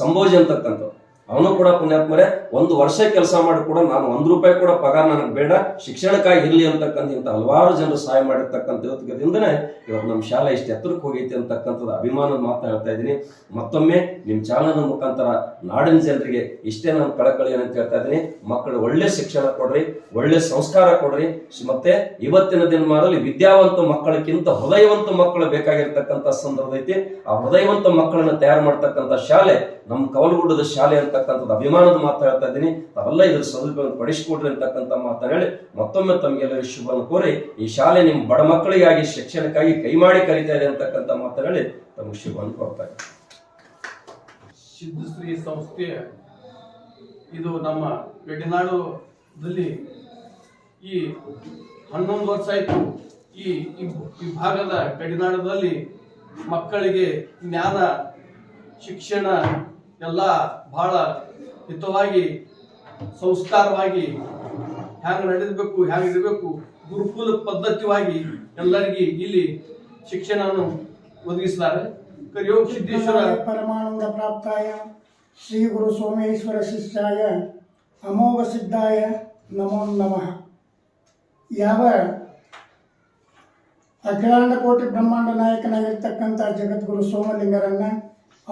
ಸಂಭೋಜಿ ಅಂತಕ್ಕಂಥವ್ರು. ಅವನು ಕೂಡ ಪುಣ್ಯಾತ್ಮರೆ, ಒಂದು ವರ್ಷ ಕೆಲಸ ಮಾಡಿ ಕೂಡ ನಾನು ಒಂದು ರೂಪಾಯಿ ಕೂಡ ಪಗಾರ ನನಗೆ ಬೇಡ, ಶಿಕ್ಷಣಕ್ಕಾಗಿ ಇರಲಿ ಅಂತಕ್ಕಂಥ ಇಂಥ ಹಲವಾರು ಜನರು ಸಹಾಯ ಮಾಡಿರ್ತಕ್ಕಂಥ ಇವತ್ತಿಗೆದಿಂದನೇ ಇವತ್ತು ನಮ್ಮ ಶಾಲೆ ಇಷ್ಟು ಎತ್ತರಕ್ಕೆ ಹೋಗೈತಿ ಅಂತಕ್ಕಂಥದ್ದು ಅಭಿಮಾನದ ಮಾತು ಹೇಳ್ತಾ ಇದ್ದೀನಿ. ಮತ್ತೊಮ್ಮೆ ನಿಮ್ಮ ಚಾನಲ್ ಮುಖಾಂತರ ನಾಡಿನ ಜನರಿಗೆ ಇಷ್ಟೇ ನಾನು ಕಳಕಳಿ ಅಂತ ಹೇಳ್ತಾ ಇದ್ದೀನಿ. ಮಕ್ಕಳು ಒಳ್ಳೆ ಶಿಕ್ಷಣ ಕೊಡ್ರಿ, ಒಳ್ಳೆ ಸಂಸ್ಕಾರ ಕೊಡ್ರಿ. ಮತ್ತೆ ಇವತ್ತಿನ ದಿನಮಾನದಲ್ಲಿ ವಿದ್ಯಾವಂತ ಮಕ್ಕಳಕ್ಕಿಂತ ಹೃದಯವಂತ ಮಕ್ಕಳು ಬೇಕಾಗಿರ್ತಕ್ಕಂಥ ಸಂದರ್ಭ ಐತಿ. ಆ ಹೃದಯವಂತ ಮಕ್ಕಳನ್ನ ತಯಾರು ಮಾಡ್ತಕ್ಕಂಥ ಶಾಲೆ ನಮ್ಮ ಕವಲಗುಡ್ಡದ ಶಾಲೆ ಅಂತಕ್ಕಂಥದ್ದು, ಅಭಿಮಾನದ ಮಾತು ಹೇಳ್ತಾ ಇದ್ದೀನಿ. ತಾವೆಲ್ಲ ಇದರ ಸದುಪಯೋಗ ಪಡಿಸಿಕೊಡ್ರಿ ಅಂತಕ್ಕಂಥ ಮಾತನ್ನ ಹೇಳಿ ಮತ್ತೊಮ್ಮೆ ತಮಗೆಲ್ಲರಿಗೂ ಶುಭವನ್ನು ಕೋರಿ ಈ ಶಾಲೆ ನಿಮ್ಮ ಬಡ ಮಕ್ಕಳಿಗಾಗಿ ಶಿಕ್ಷಣಕ್ಕಾಗಿ ಕೈ ಮಾಡಿ ಕರೀತಾ ಇದೆ ಅಂತಕ್ಕಂಥ ಮಾತನ್ನ ಹೇಳಿ ತಮಗೆ ಶುಭವನ್ನು ಕೊಡ್ತಾ ಇದೆ ಸಿದ್ಧಶ್ರೀ ಸಂಸ್ಥೆ, ಇದು ನಮ್ಮ ಗಡಿನಾಡುದಲ್ಲಿ ಈ ಹನ್ನೊಂದು ವರ್ಷ ಆಯಿತು. ಈ ಈ- ಈ ಭಾಗದ ಗಡಿನಾಡದಲ್ಲಿ ಮಕ್ಕಳಿಗೆ ಜ್ಞಾನ, ಶಿಕ್ಷಣ ಎಲ್ಲ ಬಹಳ ಹಿತವಾಗಿ, ಸಂಸ್ಕಾರವಾಗಿ ಹ್ಯಾಂಗ ನಡೆದಬೇಕು, ಹ್ಯಾಂಗ ಇರಬೇಕು, ಗುರುಕುಲ ಪದ್ಧತಿವಾಗಿ ಎಲ್ಲರಿಗೆ ಇಲ್ಲಿ ಶಿಕ್ಷಣವನ್ನು ಒದಗಿಸಿದ್ದಾರೆ. ಕರಿಯೋಗ ಸಿದ್ದೇಶ್ವರ ಪರಮಾನಂದ ಪ್ರಾಪ್ತಾಯ, ಶ್ರೀ ಗುರು ಸೋಮೇಶ್ವರ ಶಿಷ್ಯಾಯ, ಅಮೋಘ ಸಿದ್ಧಾಯ, ನಮೋ ನಮಃ. ಯಾವ ಅಖಿಲಾಂಡ ಕೋಟಿ ಬ್ರಹ್ಮಾಂಡ ನಾಯಕನಾಗಿರ್ತಕ್ಕಂಥ ಜಗದ್ಗುರು ಸೋಮಲಿಂಗರನ್ನ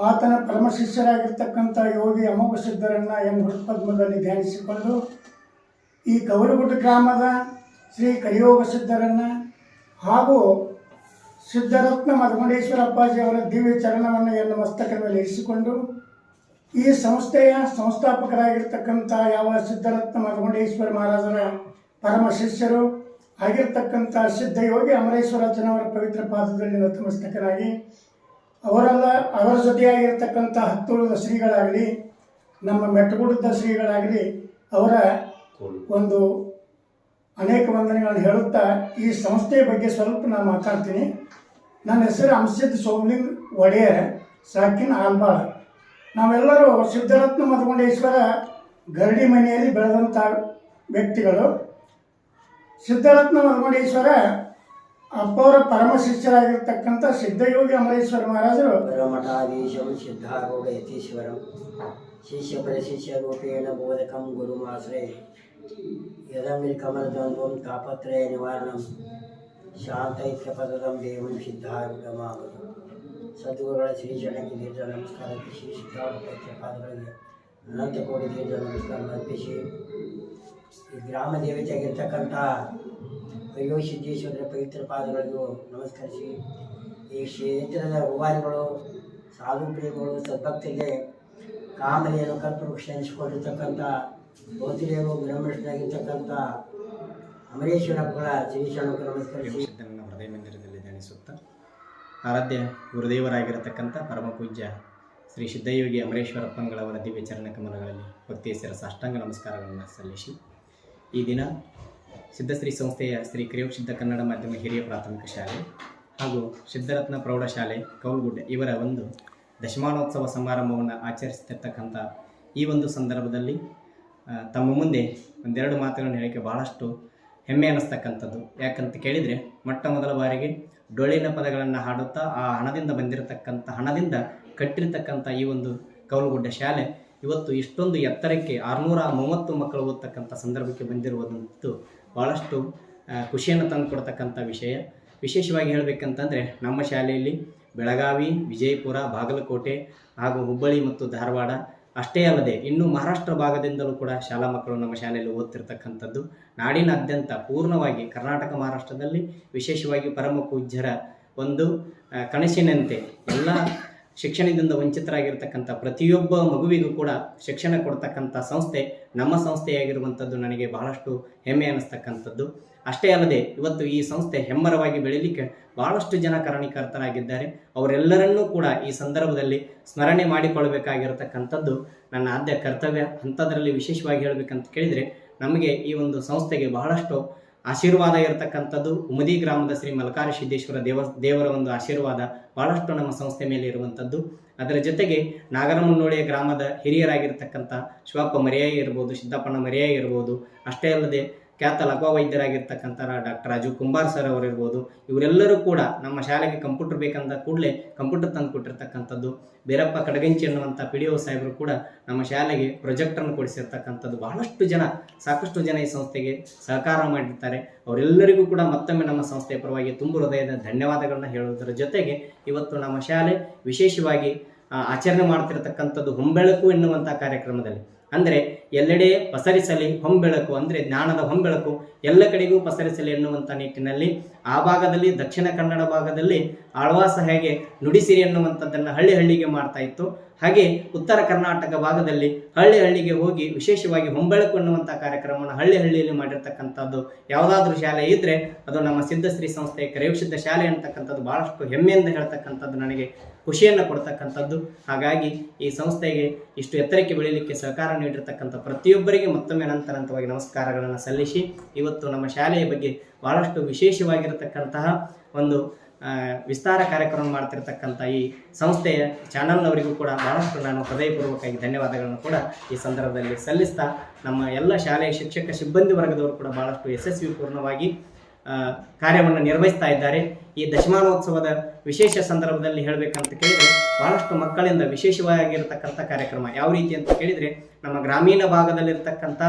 ಆತನ ಪರಮ ಶಿಷ್ಯರಾಗಿರ್ತಕ್ಕಂಥ ಯೋಗಿ ಅಮೋಘ ಸಿದ್ಧರನ್ನ ಎನ್ ಹೃತ್ಪದ್ಮದಲ್ಲಿ ಧ್ಯಾನಿಸಿಕೊಂಡು ಈ ಕವಲಗುಡ್ಡ ಗ್ರಾಮದ ಶ್ರೀ ಕರಿಯೋಗ ಸಿದ್ಧರನ್ನ ಹಾಗೂ ಸಿದ್ಧರತ್ನ ಮಧುಮಂಡೇಶ್ವರ ಅಪ್ಪಾಜಿ ಅವರ ದಿವ್ಯ ಚರಣವನ್ನು ಎನ್ನು ಮಸ್ತಕದ ಮೇಲೆ ಇರಿಸಿಕೊಂಡು ಈ ಸಂಸ್ಥೆಯ ಸಂಸ್ಥಾಪಕರಾಗಿರ್ತಕ್ಕಂಥ ಯಾವ ಸಿದ್ಧರತ್ನ ಮಧುಮಂಡೇಶ್ವರ ಮಹಾರಾಜರ ಪರಮ ಶಿಷ್ಯರು ಆಗಿರ್ತಕ್ಕಂಥ ಸಿದ್ಧಯೋಗಿ ಚನವರ ಪವಿತ್ರ ಪಾದದಲ್ಲಿ ನತಮಸ್ತಕರಾಗಿ ಅವರೆಲ್ಲ, ಅವರ ಜೊತೆಯಾಗಿರ್ತಕ್ಕಂಥ ಹತ್ತೋಳದ ಶ್ರೀಗಳಾಗಲಿ, ನಮ್ಮ ಮೆಟ್ಟಗುಡ್ಡದ ಶ್ರೀಗಳಾಗಲಿ, ಅವರ ಒಂದು ಅನೇಕ ವಂದನೆಗಳನ್ನು ಹೇಳುತ್ತಾ ಈ ಸಂಸ್ಥೆಯ ಬಗ್ಗೆ ಸ್ವಲ್ಪ ನಾನು ಮಾತಾಡ್ತೀನಿ. ನನ್ನ ಹೆಸರು ಅಂಶದ್ ಸೋಮಲಿಂಗ್ ಒಡೆಯರ್, ಸಾಕಿನ ಆಲ್ಬಾಳ. ನಾವೆಲ್ಲರೂ ಸಿದ್ಧರತ್ನ ಮಧುಗೊಂಡೇಶ್ವರ ಗರಡಿ ಮನೆಯಲ್ಲಿ ಬೆಳೆದಂಥ ವ್ಯಕ್ತಿಗಳು. ಸಿದ್ಧರತ್ನ ಮಧುಮಂಡೇಶ್ವರ ಅಪ್ಪವರ ಪರಮ ಶಿಷ್ಯರಾಗಿರ್ತಕ್ಕಂಥ ಸಿದ್ಧಯೋಗಿ ಅಮರೇಶ್ವರ ಮಹಾರಾಜರು. ಬ್ರಹ್ಮಠಾಧೀಶಂ ಸಿದ್ಧಾರೂಢ ಯತೀಶ್ವರಂ ಶಿಷ್ಯ ಪ್ರಶಿಷ್ಯ ರೂಪೇಣ ಬೋಧಕಂ ಗುರುಮಾಶ್ರಯ ಯದಂಗಿಲ್ ಕಮಲದ್ವಂದ್ವಂ ತಾಪತ್ರಯ ನಿವಾರಣಂ, ಶಾಂತೈಕ್ಯ ಪದದಂ ದೇವಂ ಸಿದ್ಧಾರೂಢಮಾಗದು ಸದ್ಗುರುಗಳ ಶ್ರೀ ಜನಕ್ಕೆ ದೀರ್ಘ ನಮಸ್ಕಾರಕ್ಕೆ ಶ್ರೀ ಸಿದ್ಧಾರೂಢ ಪಾದಗಳಿಗೆ ಅನಂತ ಕೋಟಿ ದೀರ್ಘ ನಮಸ್ಕಾರ ಅರ್ಪಿಸಿ. ಈ ಗ್ರಾಮ ದೇವತೆಯಾಗಿರ್ತಕ್ಕಂಥ ಅಯ್ಯೋ ಸಿದ್ದೇಶ್ವರರ ಪವಿತ್ರ ಪಾದಗಳಿಗೂ ನಮಸ್ಕರಿಸಿ, ಈ ಕ್ಷೇತ್ರದ ಹೂವಾರಿಗಳು ಸಾಧು ಪ್ರೇಮಗಳು ಸದ್ಭಕ್ತಿಗೆ ಕಾಮಲೆಯನ್ನು ಕಲ್ಪವೃಕ್ಷ ಎನಿಸಿಕೊಂಡಿರ್ತಕ್ಕಂಥ ಜ್ಯೋತಿರಿಯರು ಬ್ರಹ್ಮಷ್ಠರಾಗಿರ್ತಕ್ಕಂಥ ಅಮರೇಶ್ವರಪ್ಪಗಳ ಶ್ರೀ ಶರಣಕ್ಕೆ ನಮಸ್ಕರಿಸಿ. ಹೃದಯ ಮಂದಿರದಲ್ಲಿ ಧ್ಯಾನಿಸುತ್ತಾ ಆರಾಧ್ಯ ಗುರುದೇವರಾಗಿರತಕ್ಕಂಥ ಪರಮ ಪೂಜ್ಯ ಶ್ರೀ ಸಿದ್ಧಯೋಗಿ ಅಮರೇಶ್ವರಪ್ಪಂಗಳವರ ದಿವ್ಯ ಚರಣ ಕಮಲಗಳಲ್ಲಿ ಭಕ್ತಿಯ ಸಾಷ್ಟಾಂಗ ನಮಸ್ಕಾರಗಳನ್ನು ಸಲ್ಲಿಸಿ. ಈ ದಿನ ಸಿದ್ಧಶ್ರೀ ಸಂಸ್ಥೆಯ ಶ್ರೀ ಕ್ರಿಯೋಕ್ಷಿದ್ಧ ಕನ್ನಡ ಮಾಧ್ಯಮ ಹಿರಿಯ ಪ್ರಾಥಮಿಕ ಶಾಲೆ ಹಾಗೂ ಸಿದ್ಧರತ್ನ ಪ್ರೌಢಶಾಲೆ ಕೌಲ್ಗುಡ್ಡೆ ಇವರ ಒಂದು ದಶಮಾನೋತ್ಸವ ಸಮಾರಂಭವನ್ನು ಆಚರಿಸ್ತಿರ್ತಕ್ಕಂಥ ಈ ಒಂದು ಸಂದರ್ಭದಲ್ಲಿ ತಮ್ಮ ಮುಂದೆ ಒಂದೆರಡು ಮಾತುಗಳನ್ನು ಹೇಳೋಕ್ಕೆ ಬಹಳಷ್ಟು ಹೆಮ್ಮೆ ಅನ್ನಿಸ್ತಕ್ಕಂಥದ್ದು ಯಾಕಂತ ಕೇಳಿದರೆ, ಮೊಟ್ಟ ಮೊದಲ ಬಾರಿಗೆ ಡೊಳ್ಳಿನ ಪದಗಳನ್ನು ಹಾಡುತ್ತಾ ಆ ಹಣದಿಂದ ಬಂದಿರತಕ್ಕಂಥ, ಹಣದಿಂದ ಕಟ್ಟಿರ್ತಕ್ಕಂಥ ಈ ಒಂದು ಕೌಲ್ಗುಡ್ಡ ಶಾಲೆ ಇವತ್ತು ಇಷ್ಟೊಂದು ಎತ್ತರಕ್ಕೆ ಆರುನೂರ ಮೂವತ್ತು ಮಕ್ಕಳು ಓದ್ತಕ್ಕಂಥ ಸಂದರ್ಭಕ್ಕೆ ಬಂದಿರುವುದಂತೂ ಭಾಳಷ್ಟು ಖುಷಿಯನ್ನು ತಂದುಕೊಡ್ತಕ್ಕಂಥ ವಿಷಯ. ವಿಶೇಷವಾಗಿ ಹೇಳಬೇಕಂತಂದರೆ, ನಮ್ಮ ಶಾಲೆಯಲ್ಲಿ ಬೆಳಗಾವಿ, ವಿಜಯಪುರ, ಬಾಗಲಕೋಟೆ ಹಾಗೂ ಹುಬ್ಬಳ್ಳಿ ಮತ್ತು ಧಾರವಾಡ ಅಷ್ಟೇ ಅಲ್ಲದೆ ಇನ್ನು ಮಹಾರಾಷ್ಟ್ರ ಭಾಗದಿಂದಲೂ ಕೂಡ ಶಾಲಾ ಮಕ್ಕಳು ನಮ್ಮ ಶಾಲೆಯಲ್ಲಿ ಓದ್ತಿರ್ತಕ್ಕಂಥದ್ದು. ನಾಡಿನಾದ್ಯಂತ ಪೂರ್ಣವಾಗಿ ಕರ್ನಾಟಕ ಮಹಾರಾಷ್ಟ್ರದಲ್ಲಿ ವಿಶೇಷವಾಗಿ ಪರಮ ಪೂಜ್ಯರ ಒಂದು ಕನಸಿನಂತೆ ಎಲ್ಲ ಶಿಕ್ಷಣದಿಂದ ವಂಚಿತರಾಗಿರ್ತಕ್ಕಂಥ ಪ್ರತಿಯೊಬ್ಬ ಮಗುವಿಗೂ ಕೂಡ ಶಿಕ್ಷಣ ಕೊಡ್ತಕ್ಕಂಥ ಸಂಸ್ಥೆ ನಮ್ಮ ಸಂಸ್ಥೆಯಾಗಿರುವಂಥದ್ದು ನನಗೆ ಬಹಳಷ್ಟು ಹೆಮ್ಮೆ ಅನ್ನಿಸ್ತಕ್ಕಂಥದ್ದು ಅಷ್ಟೇ ಅಲ್ಲದೆ ಇವತ್ತು ಈ ಸಂಸ್ಥೆ ಹೆಮ್ಮರವಾಗಿ ಬೆಳೀಲಿಕ್ಕೆ ಬಹಳಷ್ಟು ಜನ ಕಾರಣೀಕರ್ತರಾಗಿದ್ದಾರೆ. ಅವರೆಲ್ಲರನ್ನೂ ಕೂಡ ಈ ಸಂದರ್ಭದಲ್ಲಿ ಸ್ಮರಣೆ ಮಾಡಿಕೊಳ್ಳಬೇಕಾಗಿರತಕ್ಕಂಥದ್ದು ನನ್ನ ಆದ್ಯ ಕರ್ತವ್ಯ. ಅಂಥದ್ರಲ್ಲಿ ವಿಶೇಷವಾಗಿ ಹೇಳಬೇಕಂತ ಕೇಳಿದರೆ ನಮಗೆ ಈ ಒಂದು ಸಂಸ್ಥೆಗೆ ಬಹಳಷ್ಟು ಆಶೀರ್ವಾದ ಇರತಕ್ಕಂಥದ್ದು ಉಮದಿ ಗ್ರಾಮದ ಶ್ರೀ ಮಲಕಾರ ಸಿದ್ದೇಶ್ವರ ದೇವ, ದೇವರ ಒಂದು ಆಶೀರ್ವಾದ ಬಹಳಷ್ಟು ನಮ್ಮ ಸಂಸ್ಥೆ ಮೇಲೆ ಇರುವಂಥದ್ದು. ಅದರ ಜೊತೆಗೆ ನಾಗರಮುನ್ನೋಳಿಯ ಗ್ರಾಮದ ಹಿರಿಯರಾಗಿರ್ತಕ್ಕಂಥ ಶಿವಪ್ಪ ಮರ್ಯಾಯಿ ಇರ್ಬೋದು ಸಿದ್ದಪ್ಪನ ಮರ್ಯಾಯಿ ಇರ್ಬೋದು, ಅಷ್ಟೇ ಅಲ್ಲದೆ ಖ್ಯಾತ ಲಘು ವೈದ್ಯರಾಗಿರ್ತಕ್ಕಂಥ ಡಾಕ್ಟರ್ ರಾಜು ಕುಂಬಾರ್ ಸರ್ ಅವರಿರ್ಬೋದು, ಇವರೆಲ್ಲರೂ ಕೂಡ ನಮ್ಮ ಶಾಲೆಗೆ ಕಂಪ್ಯೂಟರ್ ಬೇಕಂತ ಕೂಡಲೇ ಕಂಪ್ಯೂಟರ್ ತಂದು ಕೊಟ್ಟಿರ್ತಕ್ಕಂಥದ್ದು. ಬೀರಪ್ಪ ಕಡಗಂಚಿ ಅನ್ನುವಂಥ ಪಿ ಡಿ ಒ ಸಾಹೇಬರು ಕೂಡ ನಮ್ಮ ಶಾಲೆಗೆ ಪ್ರೊಜೆಕ್ಟನ್ನು ಕೊಡಿಸಿರ್ತಕ್ಕಂಥದ್ದು. ಬಹಳಷ್ಟು ಜನ, ಸಾಕಷ್ಟು ಜನ ಈ ಸಂಸ್ಥೆಗೆ ಸಹಕಾರ ಮಾಡಿರ್ತಾರೆ. ಅವರೆಲ್ಲರಿಗೂ ಕೂಡ ಮತ್ತೊಮ್ಮೆ ನಮ್ಮ ಸಂಸ್ಥೆಯ ಪರವಾಗಿ ತುಂಬ ಹೃದಯದ ಧನ್ಯವಾದಗಳನ್ನ ಹೇಳುವುದರ ಜೊತೆಗೆ ಇವತ್ತು ನಮ್ಮ ಶಾಲೆ ವಿಶೇಷವಾಗಿ ಆಚರಣೆ ಮಾಡ್ತಿರ್ತಕ್ಕಂಥದ್ದು ಹೊಂಬೆಳಕು ಎನ್ನುವಂಥ ಕಾರ್ಯಕ್ರಮದಲ್ಲಿ. ಅಂದರೆ ಎಲ್ಲೆಡೆ ಪಸರಿಸಲಿ, ಹೊಂಬೆಳಕು ಅಂದರೆ ಜ್ಞಾನದ ಹೊಂಬೆಳಕು ಎಲ್ಲ ಕಡೆಗೂ ಪಸರಿಸಲಿ ಎನ್ನುವಂಥ ನಿಟ್ಟಿನಲ್ಲಿ ಆ ಭಾಗದಲ್ಲಿ, ದಕ್ಷಿಣ ಕನ್ನಡ ಭಾಗದಲ್ಲಿ ಆಳ್ವಾಸ ಹೇಗೆ ನುಡಿಸಿರಿ ಎನ್ನುವಂಥದ್ದನ್ನು ಹಳ್ಳಿ ಹಳ್ಳಿಗೆ ಮಾಡ್ತಾ ಇತ್ತು. ಹಾಗೆ ಉತ್ತರ ಕರ್ನಾಟಕ ಭಾಗದಲ್ಲಿ ಹಳ್ಳಿ ಹಳ್ಳಿಗೆ ಹೋಗಿ ವಿಶೇಷವಾಗಿ ಹೊಂಬೆಳಕು ಎನ್ನುವಂಥ ಕಾರ್ಯಕ್ರಮವನ್ನು ಹಳ್ಳಿ ಹಳ್ಳಿಯಲ್ಲಿ ಮಾಡಿರ್ತಕ್ಕಂಥದ್ದು ಯಾವುದಾದ್ರೂ ಶಾಲೆ ಇದ್ದರೆ ಅದು ನಮ್ಮ ಸಿದ್ಧಶ್ರೀ ಸಂಸ್ಥೆ ಕರೆಯುಶುದ್ಧ ಶಾಲೆ ಅಂತಕ್ಕಂಥದ್ದು ಭಾಳಷ್ಟು ಹೆಮ್ಮೆಯಿಂದ ಹೇಳ್ತಕ್ಕಂಥದ್ದು ನನಗೆ. ಖುಷಿಯನ್ನು ಕೊಡ್ತಕ್ಕಂಥದ್ದು. ಹಾಗಾಗಿ ಈ ಸಂಸ್ಥೆಗೆ ಇಷ್ಟು ಎತ್ತರಕ್ಕೆ ಬೆಳೀಲಿಕ್ಕೆ ಸಹಕಾರ ನೀಡಿರ್ತಕ್ಕಂಥ ಪ್ರತಿಯೊಬ್ಬರಿಗೆ ಮತ್ತೊಮ್ಮೆ ಅನಂತರಂತವಾಗಿ ನಮಸ್ಕಾರಗಳನ್ನು ಸಲ್ಲಿಸಿ, ಇವತ್ತು ನಮ್ಮ ಶಾಲೆಯ ಬಗ್ಗೆ ಭಾಳಷ್ಟು ವಿಶೇಷವಾಗಿರತಕ್ಕಂತಹ ಒಂದು ವಿಸ್ತಾರ ಕಾರ್ಯಕ್ರಮ ಮಾಡ್ತಿರ್ತಕ್ಕಂಥ ಈ ಸಂಸ್ಥೆಯ ಚಾನಲ್ನವರಿಗೂ ಕೂಡ ಭಾಳಷ್ಟು ನಾನು ಹೃದಯಪೂರ್ವಕವಾಗಿ ಧನ್ಯವಾದಗಳನ್ನು ಕೂಡ ಈ ಸಂದರ್ಭದಲ್ಲಿ ಸಲ್ಲಿಸ್ತಾ, ನಮ್ಮ ಎಲ್ಲ ಶಾಲೆಯ ಶಿಕ್ಷಕ ಸಿಬ್ಬಂದಿ ವರ್ಗದವರು ಕೂಡ ಭಾಳಷ್ಟು ಯಶಸ್ವಿ ಪೂರ್ಣವಾಗಿ ಕಾರ್ಯವನ್ನು ನಿರ್ವಹಿಸ್ತಾ ಇದ್ದಾರೆ. ಈ ದಶಮಾನೋತ್ಸವದ ವಿಶೇಷ ಸಂದರ್ಭದಲ್ಲಿ ಹೇಳಬೇಕಂತ ಕೇಳಿದರೆ, ಬಹಳಷ್ಟು ಮಕ್ಕಳಿಂದ ವಿಶೇಷವಾಗಿರತಕ್ಕಂಥ ಕಾರ್ಯಕ್ರಮ. ಯಾವ ರೀತಿ ಅಂತ ಕೇಳಿದರೆ, ನಮ್ಮ ಗ್ರಾಮೀಣ ಭಾಗದಲ್ಲಿರ್ತಕ್ಕಂಥ